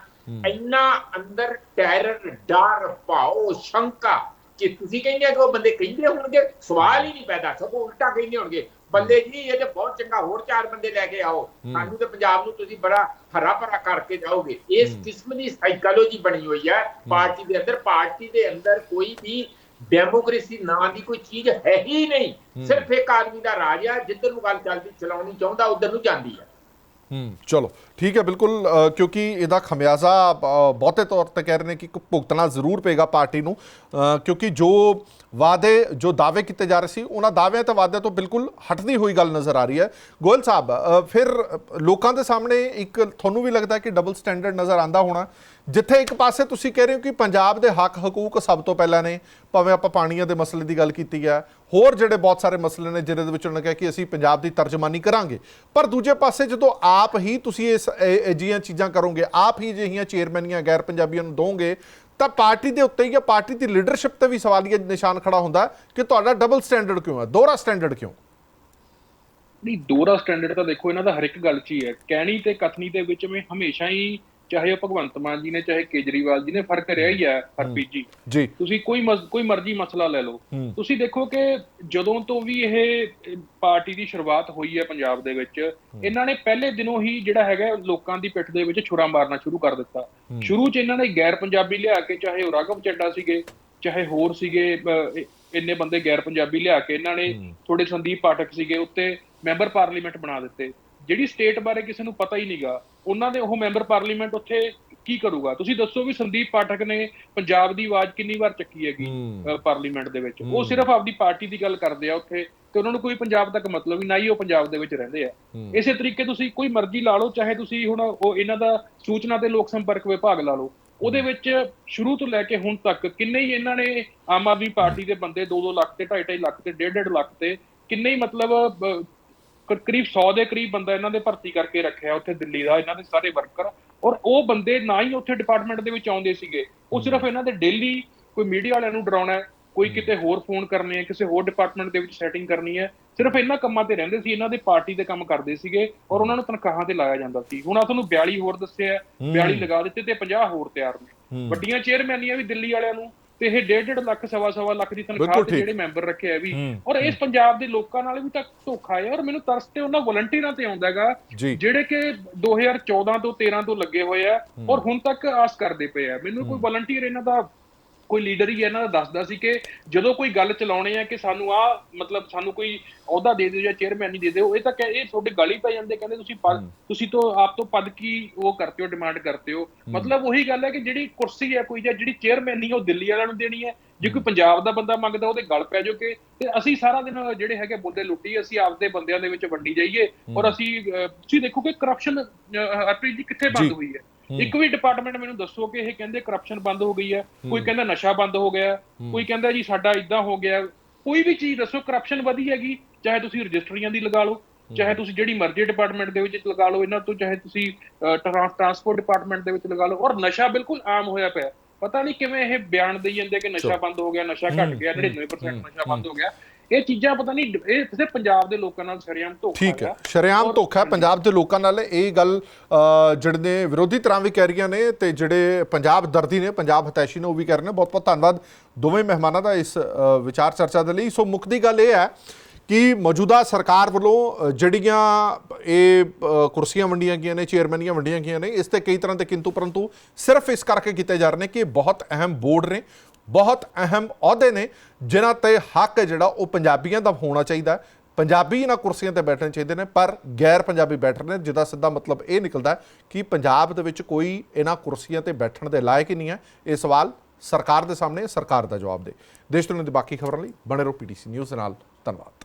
ਇੰਨਾ ਅੰਦਰ ਟੈਰਰ ਡਰ ਭਾਓ ਸ਼ੰਕਾ ਕਿ ਤੁਸੀਂ ਕਹਿੰਦੇ ਕਿ ਉਹ ਬੰਦੇ ਕਹਿੰਦੇ ਹੋਣਗੇ ਸਵਾਲ ਹੀ ਨਹੀਂ ਪੈਦਾ ਸਗੋਂ ਉਲਟਾ ਕਹਿੰਦੇ ਹੋਣਗੇ। ਬੰਦੇ ਜੀ ਇਹ ਤੇ ਬਹੁਤ ਚੰਗਾ ਹੋਰ ਚਾਰ ਬੰਦੇ ਲੈ ਕੇ ਆਓ। ਸਾਨੂੰ ਤੇ ਪੰਜਾਬ ਨੂੰ ਤੁਸੀਂ ਬੜਾ ਹਰਾ ਭਰਾ ਕਰਕੇ ਜਾਓਗੇ। ਇਸ ਕਿਸਮ ਦੀ ਸਾਈਕੋਲੋਜੀ ਬਣੀ ਹੋਈ ਹੈ। ਪਾਰਟੀ ਦੇ ਅੰਦਰ ਪਾਰਟੀ ਦੇ ਅੰਦਰ ਕੋਈ ਵੀ ਡੈਮੋਕ੍ਰੇਸੀ ਨਾਂ ਦੀ ਕੋਈ ਚੀਜ਼ ਹੈ ਹੀ ਨਹੀਂ। ਸਿਰਫ ਇੱਕ ਆਦਮੀ ਦਾ ਰਾਜ ਆ ਜਿੱਧਰ ਨੂੰ ਗੱਲ ਚੱਲਦੀ ਚਲਾਉਣੀ ਚਾਹੁੰਦਾ ਉਧਰ ਨੂੰ ਜਾਂਦੀ ਹੈ। ਹੂੰ ਚਲੋ। ਠੀਕ ਹੈ, ਬਿਲਕੁਲ ਕਿਉਂਕਿ ਇਹਦਾ ਖਮਿਆਜ਼ਾ ਬਹੁਤੇ ਤੌਰ ਤੇ ਕਹਿ ਰਹੇ ਨੇ ਕਿ ਭੁਗਤਣਾ ਜ਼ਰੂਰ ਪਏਗਾ ਪਾਰਟੀ ਨੂੰ ਕਿਉਂਕਿ ਜੋ ਵਾਅਦੇ, ਜੋ ਦਾਅਵੇ ਕੀਤੇ ਜਾ ਰਹੇ ਸੀ, ਉਹਨਾਂ ਦਾਅਵਿਆਂ ਤੇ ਵਾਅਦਿਆਂ ਤੋਂ ਬਿਲਕੁਲ ਹਟਦੀ ਹੋਈ ਗੱਲ ਨਜ਼ਰ ਆ ਰਹੀ ਹੈ। ਗੋਇਲ ਸਾਹਿਬ ਫਿਰ ਲੋਕਾਂ ਦੇ ਸਾਹਮਣੇ ਇੱਕ ਤੁਹਾਨੂੰ ਵੀ ਲੱਗਦਾ ਕਿ ਡਬਲ ਸਟੈਂਡਰਡ ਨਜ਼ਰ ਆਂਦਾ ਹੋਣਾ। ਜਿੱਥੇ ਇੱਕ ਪਾਸੇ ਤੁਸੀਂ ਕਹਿ ਰਹੇ ਹੋ ਕਿ ਪੰਜਾਬ ਦੇ ਹੱਕ ਹਕੂਕ ਸਭ ਤੋਂ ਪਹਿਲਾਂ ਨੇ, ਭਾਵੇਂ ਆਪਾਂ ਪਾਣੀਆਂ ਦੇ ਮਸਲੇ ਦੀ ਗੱਲ ਕੀਤੀ ਹੈ, ਹੋਰ ਜਿਹੜੇ ਬਹੁਤ ਸਾਰੇ ਮਸਲੇ ਨੇ ਜਿਹਦੇ ਵਿੱਚ ਉਹਨਾਂ ਨੇ ਕਿਹਾ ਕਿ ਅਸੀਂ ਪੰਜਾਬ ਦੀ ਤਰਜਮਾਨੀ ਕਰਾਂਗੇ। ਪਰ ਦੂਜੇ ਪਾਸੇ ਜਦੋਂ ਆਪ ਹੀ ਤੁਸੀਂ ਇਸ ਇਹ- ਅਜਿਹੀਆਂ ਚੀਜ਼ਾਂ ਕਰੋਗੇ, ਆਪ ਹੀ ਅਜਿਹੀਆਂ ਚੇਅਰਮੈਨੀਆਂ ਗੈਰ ਪੰਜਾਬੀਆਂ ਨੂੰ ਦੋਗੇ, ਤਾਂ ਪਾਰਟੀ ਦੇ ਉੱਤੇ ਹੀ ਜਾਂ ਪਾਰਟੀ ਦੀ ਲੀਡਰਸ਼ਿਪ ਤੇ ਵੀ ਸਵਾਲੀਆ ਨਿਸ਼ਾਨ ਖੜਾ ਹੁੰਦਾ ਕਿ ਤੁਹਾਡਾ ਡਬਲ ਸਟੈਂਡਰਡ ਕਿਉਂ ਹੈ ਦੋਹਰਾ ਸਟੈਂਡਰਡ ਕਿਉਂ? ਨਹੀਂ, ਦੋਹਰਾ ਸਟੈਂਡਰਡ ਤਾਂ ਦੇਖੋ, ਇਹਨਾਂ ਦਾ ਹਰ ਇੱਕ ਗੱਲ 'ਚ ਹੀ ਹੈ। ਕਹਿਣੀ ਤੇ ਕਥਨੀ ਦੇ ਵਿੱਚ ਮੈਂ ਹਮੇਸ਼ਾ ਹੀ ਚਾਹੇ ਉਹ ਭਗਵੰਤ ਮਾਨ ਜੀ ਨੇ ਚਾਹੇ ਕੇਜਰੀਵਾਲ ਜੀ ਨੇ ਫ਼ਰਕ ਰਿਹਾ ਹੀ ਹੈ ਹਰਪ੍ਰੀਤ ਜੀ। ਜੀ। ਤੁਸੀਂ ਕੋਈ ਕੋਈ ਮਰਜ਼ੀ ਮਸਲਾ ਲੈ ਲਓ। ਤੁਸੀਂ ਦੇਖੋ ਕਿ ਜਦੋਂ ਤੋਂ ਵੀ ਇਹ ਪਾਰਟੀ ਦੀ ਸ਼ੁਰੂਆਤ ਹੋਈ ਹੈ ਪੰਜਾਬ ਦੇ ਵਿੱਚ ਇਹਨਾਂ ਨੇ ਪਹਿਲੇ ਦਿਨੋਂ ਹੀ ਜਿਹੜਾ ਹੈਗਾ ਲੋਕਾਂ ਦੀ ਪਿੱਠ ਦੇ ਵਿੱਚ ਛੁਰਾ ਮਾਰਨਾ ਸ਼ੁਰੂ ਕਰ ਦਿੱਤਾ। ਸ਼ੁਰੂ 'ਚ ਇਹਨਾਂ ਨੇ ਗੈਰ ਪੰਜਾਬੀ ਲਿਆ ਕੇ ਚਾਹੇ ਉਹ ਰਾਘਵ ਚੱਡਾ ਸੀਗੇ ਚਾਹੇ ਹੋਰ ਸੀਗੇ ਇੰਨੇ ਬੰਦੇ ਗੈਰ ਪੰਜਾਬੀ ਲਿਆ ਕੇ ਇਹਨਾਂ ਨੇ ਥੋੜੇ ਸੰਦੀਪ ਪਾਠਕ ਸੀਗੇ ਉੱਤੇ ਮੈਂਬਰ ਪਾਰਲੀਮੈਂਟ ਬਣਾ ਦਿੱਤੇ। ਜਿਹੜੀ ਸਟੇਟ ਬਾਰੇ ਕਿਸੇ ਨੂੰ ਪਤਾ ਹੀ ਨਹੀਂਗਾ ਉਹਨਾਂ ਦੇ ਉਹ ਮੈਂਬਰ ਪਾਰਲੀਮੈਂਟ ਉੱਥੇ ਕੀ ਕਰੂਗਾ? ਤੁਸੀਂ ਦੱਸੋ ਵੀ ਸੰਦੀਪ ਪਾਠਕ ਨੇ ਪੰਜਾਬ ਦੀ ਆਵਾਜ਼ ਕਿੰਨੀ ਵਾਰ ਚੱਕੀ ਹੈਗੀ ਪਾਰਲੀਮੈਂਟ ਦੇ ਵਿੱਚ। ਉਹ ਸਿਰਫ ਆਪਦੀ ਪਾਰਟੀ ਦੀ ਗੱਲ ਕਰਦੇ ਆ ਉੱਥੇ ਤੇ ਉਹਨਾਂ ਨੂੰ ਕੋਈ ਪੰਜਾਬ ਤੱਕ ਮਤਲਬ ਹੀ ਨਾ ਹੀ ਉਹ ਪੰਜਾਬ ਦੇ ਵਿੱਚ ਰਹਿੰਦੇ ਆ। ਇਸੇ ਤਰੀਕੇ ਤੁਸੀਂ ਕੋਈ ਮਰਜ਼ੀ ਲਾ ਲਓ ਚਾਹੇ ਤੁਸੀਂ ਹੁਣ ਉਹ ਇਹਨਾਂ ਦਾ ਸੂਚਨਾ ਤੇ ਲੋਕ ਸੰਪਰਕ ਵਿਭਾਗ ਲਾ ਲਓ। ਉਹਦੇ ਵਿੱਚ ਸ਼ੁਰੂ ਤੋਂ ਲੈ ਕੇ ਹੁਣ ਤੱਕ ਕਿੰਨੇ ਹੀ ਇਹਨਾਂ ਨੇ ਆਮ ਆਦਮੀ ਪਾਰਟੀ ਦੇ ਬੰਦੇ 2-2 ਲੱਖ ਤੇ 2.5 ਲੱਖ ਤੇ 1.5 ਲੱਖ ਤੇ ਕਿੰਨੇ ਹੀ ਮਤਲਬ ਕਰੀਬ 100 ਦੇ ਕਰੀਬ ਬੰਦਾ ਇਹਨਾਂ ਦੇ ਭਰਤੀ ਕਰਕੇ ਰੱਖਿਆ ਉੱਥੇ ਦਿੱਲੀ ਦਾ ਇਹਨਾਂ ਦੇ ਸਾਰੇ ਵਰਕਰ ਔਰ ਉਹ ਬੰਦੇ ਨਾ ਹੀ ਉੱਥੇ ਡਿਪਾਰਟਮੈਂਟ ਦੇ ਵਿੱਚ ਆਉਂਦੇ ਸੀਗੇ। ਉਹ ਸਿਰਫ ਇਹਨਾਂ ਦੇ ਡੇਲੀ ਕੋਈ ਮੀਡੀਆ ਵਾਲਿਆਂ ਨੂੰ ਡਰਾਉਣਾ ਕੋਈ ਕਿਤੇ ਹੋਰ ਫੋਨ ਕਰਨੇ ਹੈ ਕਿਸੇ ਹੋਰ ਡਿਪਾਰਟਮੈਂਟ ਦੇ ਵਿੱਚ ਸੈਟਿੰਗ ਕਰਨੀ ਹੈ। ਸਿਰਫ ਇਹਨਾਂ ਕੰਮਾਂ ਤੇ ਰਹਿੰਦੇ ਸੀ ਇਹਨਾਂ ਦੇ ਪਾਰਟੀ ਦੇ ਕੰਮ ਕਰਦੇ ਸੀਗੇ ਔਰ ਉਹਨਾਂ ਨੂੰ ਤਨਖਾਹਾਂ ਤੇ ਲਾਇਆ ਜਾਂਦਾ ਸੀ। ਹੁਣ ਆ ਤੁਹਾਨੂੰ 42 ਹੋਰ ਦੱਸਿਆ 42 ਲਗਾ ਦਿੱਤੇ ਤੇ 50 ਹੋਰ ਤਿਆਰ ਨੇ। ਵੱਡੀਆਂ ਚੇਅਰਮੈਨੀਆਂ ਵੀ ਦਿੱਲੀ ਵਾਲਿਆਂ ਨੂੰ। ਤੇ ਇਹ 1.5 ਲੱਖ ਸਵਾ ਸਵਾ ਲੱਖ ਦੀ ਤਨਖਾਹ ਤੇ। ਜਿਹੜੇ ਮੈਂਬਰ ਰੱਖੇ ਆ ਵੀ। ਔਰ ਇਸ ਪੰਜਾਬ ਦੇ ਲੋਕਾਂ ਨਾਲ ਵੀ ਤਾਂ ਧੋਖਾ ਹੈ ਔਰ ਮੈਨੂੰ ਤਰਸ ਤੇ ਉਹਨਾਂ ਵਲੰਟੀਅਰਾਂ ਤੇ ਆਉਂਦਾ ਹੈਗਾ। ਜਿਹੜੇ ਕਿ 2014 ਤੋਂ 13 ਤੋਂ ਲੱਗੇ ਹੋਏ ਆ। ਔਰ ਹੁਣ ਤੱਕ ਆਸ ਕਰਦੇ ਪਏ ਆ। ਮੈਨੂੰ ਕੋਈ ਵਲੰਟੀਅਰ ਇਹਨਾਂ ਦਾ ਕੋਈ ਲੀਡਰ ਹੀ ਇਹਨਾਂ ਦਾ ਦੱਸਦਾ ਸੀ ਕਿ ਜਦੋਂ ਕੋਈ ਗੱਲ ਚਲਾਉਣੇ ਆ ਕਿ ਸਾਨੂੰ ਆ ਮਤਲਬ ਸਾਨੂੰ ਕੋਈ ਅਹੁਦਾ ਦੇ ਦਿਓ ਜਾਂ ਚੇਅਰਮੈਨ ਨਹੀਂ ਦੇ ਦਿਓ ਇਹ ਤਾਂ ਕਹਿ- ਇਹ ਤੁਹਾਡੇ ਗਾਲੀ ਪੈ ਜਾਂਦੇ ਕਹਿੰਦੇ ਤੁਸੀਂ ਤੁਸੀਂ ਤੋਂ ਆਪ ਤੋਂ ਪਦ ਕੀ ਉਹ ਕਰਤੇ ਹੋ ਡਿਮਾਂਡ ਕਰਤੇ ਹੋ। ਮਤਲਬ ਉਹੀ ਗੱਲ ਹੈ ਕਿ ਜਿਹੜੀ ਕੁਰਸੀ ਹੈ ਕੋਈ ਜਾਂ ਜਿਹੜੀ ਚੇਅਰਮੈਨੀ ਉਹ ਦਿੱਲੀ ਵਾਲਿਆਂ ਨੂੰ ਦੇਣੀ ਹੈ। ਜੇ ਕੋਈ ਪੰਜਾਬ ਦਾ ਬੰਦਾ ਮੰਗਦਾ ਉਹਦੇ ਗਲ ਪੈ ਜਾਓਗੇ ਤੇ ਅਸੀਂ ਸਾਰਾ ਦਿਨ ਜਿਹੜੇ ਹੈਗੇ ਮੁੱਦੇ ਲੁੱਟੀ ਅਸੀਂ ਆਪਦੇ ਬੰਦਿਆਂ ਦੇ ਵਿੱਚ ਵੰਡੀ ਜਾਈਏ ਔਰ ਅਸੀਂ ਤੁਸੀਂ ਦੇਖੋ ਕਿ ਕਰਪਸ਼ਨ ਹਰਪ੍ਰੀਤ ਜੀ ਕਿੱਥੇ ਬੰਦ। ਹੋਈ ਹੈ? ਇੱਕ ਵੀ ਡਿਪਾਰਟਮੈਂਟ ਮੈਨੂੰ ਦੱਸੋ ਕਿ ਇਹ ਕਹਿੰਦੇ ਕਰਪਸ਼ਨ ਬੰਦ ਹੋ ਗਈ ਹੈ ਕੋਈ ਕਹਿੰਦਾ ਨਸ਼ਾ ਬੰਦ ਹੋ ਗਿਆ ਕੋਈ ਕਹਿੰਦਾ ਜੀ ਸਾਡਾ ਇਦਾਂ ਹੋ ਗਿਆ ਕੋਈ ਵੀ ਚੀਜ਼ ਦੱਸੋ ਕਰਪਸ਼ਨ ਵਧੀ ਹੈਗੀ ਚਾਹੇ ਤੁਸੀਂ ਰਜਿਸਟਰੀਆਂ ਦੀ ਲਗਾ ਲਓ ਚਾਹੇ ਤੁਸੀਂ ਜਿਹੜੀ ਮਰਜ਼ੀ ਡਿਪਾਰਟਮੈਂਟ ਦੇ ਵਿੱਚ ਲਗਾ ਲਓ ਇਹਨਾਂ ਤੋਂ ਚਾਹੇ ਤੁਸੀਂ ਟਰਾਂਸਪੋਰਟ ਡਿਪਾਰਟਮੈਂਟ ਦੇ ਵਿੱਚ ਲਗਾ ਲਓ ਔਰ ਨਸ਼ਾ ਬਿਲਕੁਲ ਆਮ ਹੋਇਆ ਪਿਆ ਪਤਾ ਨਹੀਂ ਕਿਵੇਂ ਇਹ ਬਿਆਨ ਦੇਈ ਜਾਂਦੇ ਕਿ ਨਸ਼ਾ ਬੰਦ ਹੋ ਗਿਆ ਨਸ਼ਾ ਘਟ ਗਿਆ 99% ਨਸ਼ਾ ਬੰਦ ਹੋ ਗਿਆ। ਇਹ ਚੀਜ਼ਾਂ ਪਤਾ ਨਹੀਂ ਇਹ ਸਿਰਫ ਪੰਜਾਬ ਦੇ ਲੋਕਾਂ ਨਾਲ ਸ਼ਰੇਆਮ ਧੋਖਾ ਠੀਕ ਹੈ। ਸ਼ਰੇਆਮ ਧੋਖਾ ਹੈ ਪੰਜਾਬ ਦੇ ਲੋਕਾਂ ਨਾਲ ਇਹ ਗੱਲ ਜਿਹੜੇ ਵਿਰੋਧੀ ਧਿਰਾਂ ਵੀ ਕਹਿ ਰਹੀਆਂ ਨੇ ਤੇ ਜਿਹੜੇ ਪੰਜਾਬ ਦਰਦੀ ਨੇ ਪੰਜਾਬ ਹਤੈਸ਼ੀ ਨੇ ਉਹ ਵੀ ਕਹਿ ਰਹੇ ਨੇ। ਬਹੁਤ ਬਹੁਤ ਧੰਨਵਾਦ ਦੋਵੇਂ ਮਹਿਮਾਨਾਂ ਦਾ ਇਸ ਵਿਚਾਰ ਚਰਚਾ ਦੇ ਲਈ। ਸੋ ਮੁੱਖ ਦੀ ਗੱਲ ਇਹ ਹੈ ਕਿ ਮੌਜੂਦਾ ਸਰਕਾਰ ਵੱਲੋਂ ਜਿਹੜੀਆਂ ਇਹ ਕੁਰਸੀਆਂ ਵੰਡੀਆਂ ਗਈਆਂ ਨੇ ਚੇਅਰਮੈਨੀਆਂ ਵੰਡੀਆਂ ਗਈਆਂ ਨੇ ਇਸ ਤੇ ਕਈ ਤਰ੍ਹਾਂ ਦੇ ਕਿੰਤੂ ਪਰੰਤੂ ਸਿਰਫ ਇਸ ਕਰਕੇ ਕੀਤੇ ਜਾ ਰਹੇ ਨੇ ਕਿ ਬਹੁਤ ਅਹਿਮ ਬੋਰਡ ਨੇ। ਬਹੁਤ ਅਹਿਮ ਅਹੁਦੇ ਨੇ, ਜਿਨ੍ਹਾਂ ਤੇ ਹੱਕ ਹੈ ਜਿਹੜਾ ਉਹ ਪੰਜਾਬੀਆਂ ਦਾ ਹੋਣਾ ਚਾਹੀਦਾ ਪੰਜਾਬੀ ਇਹਨਾਂ ਕੁਰਸੀਆਂ ਤੇ ਬੈਠਣੇ ਚਾਹੀਦੇ ਨੇ, ਪਰ ਗੈਰ ਪੰਜਾਬੀ ਬੈਠ ਰਹੇ ਨੇ ਜਿਹਦਾ ਸਿੱਧਾ ਮਤਲਬ ਇਹ ਨਿਕਲਦਾ ਕਿ ਪੰਜਾਬ ਦੇ ਵਿੱਚ ਕੋਈ ਇਹਨਾਂ ਕੁਰਸੀਆਂ ਤੇ ਬੈਠਣ ਦੇ ਲਾਇਕ ਹੀ ਨਹੀਂ ਹੈ। ਇਹ ਸਵਾਲ ਸਰਕਾਰ ਦੇ ਸਾਹਮਣੇ ਸਰਕਾਰ ਦਾ ਜਵਾਬ ਦੇ। ਦੇਸ਼ ਤੋਂ ਦੀ ਬਾਕੀ ਖਬਰਾਂ ਲਈ ਬਣੇ ਰਹੋ ਪੀਟੀਸੀ ਨਿਊਜ਼ ਦੇ ਨਾਲ। ਧੰਨਵਾਦ।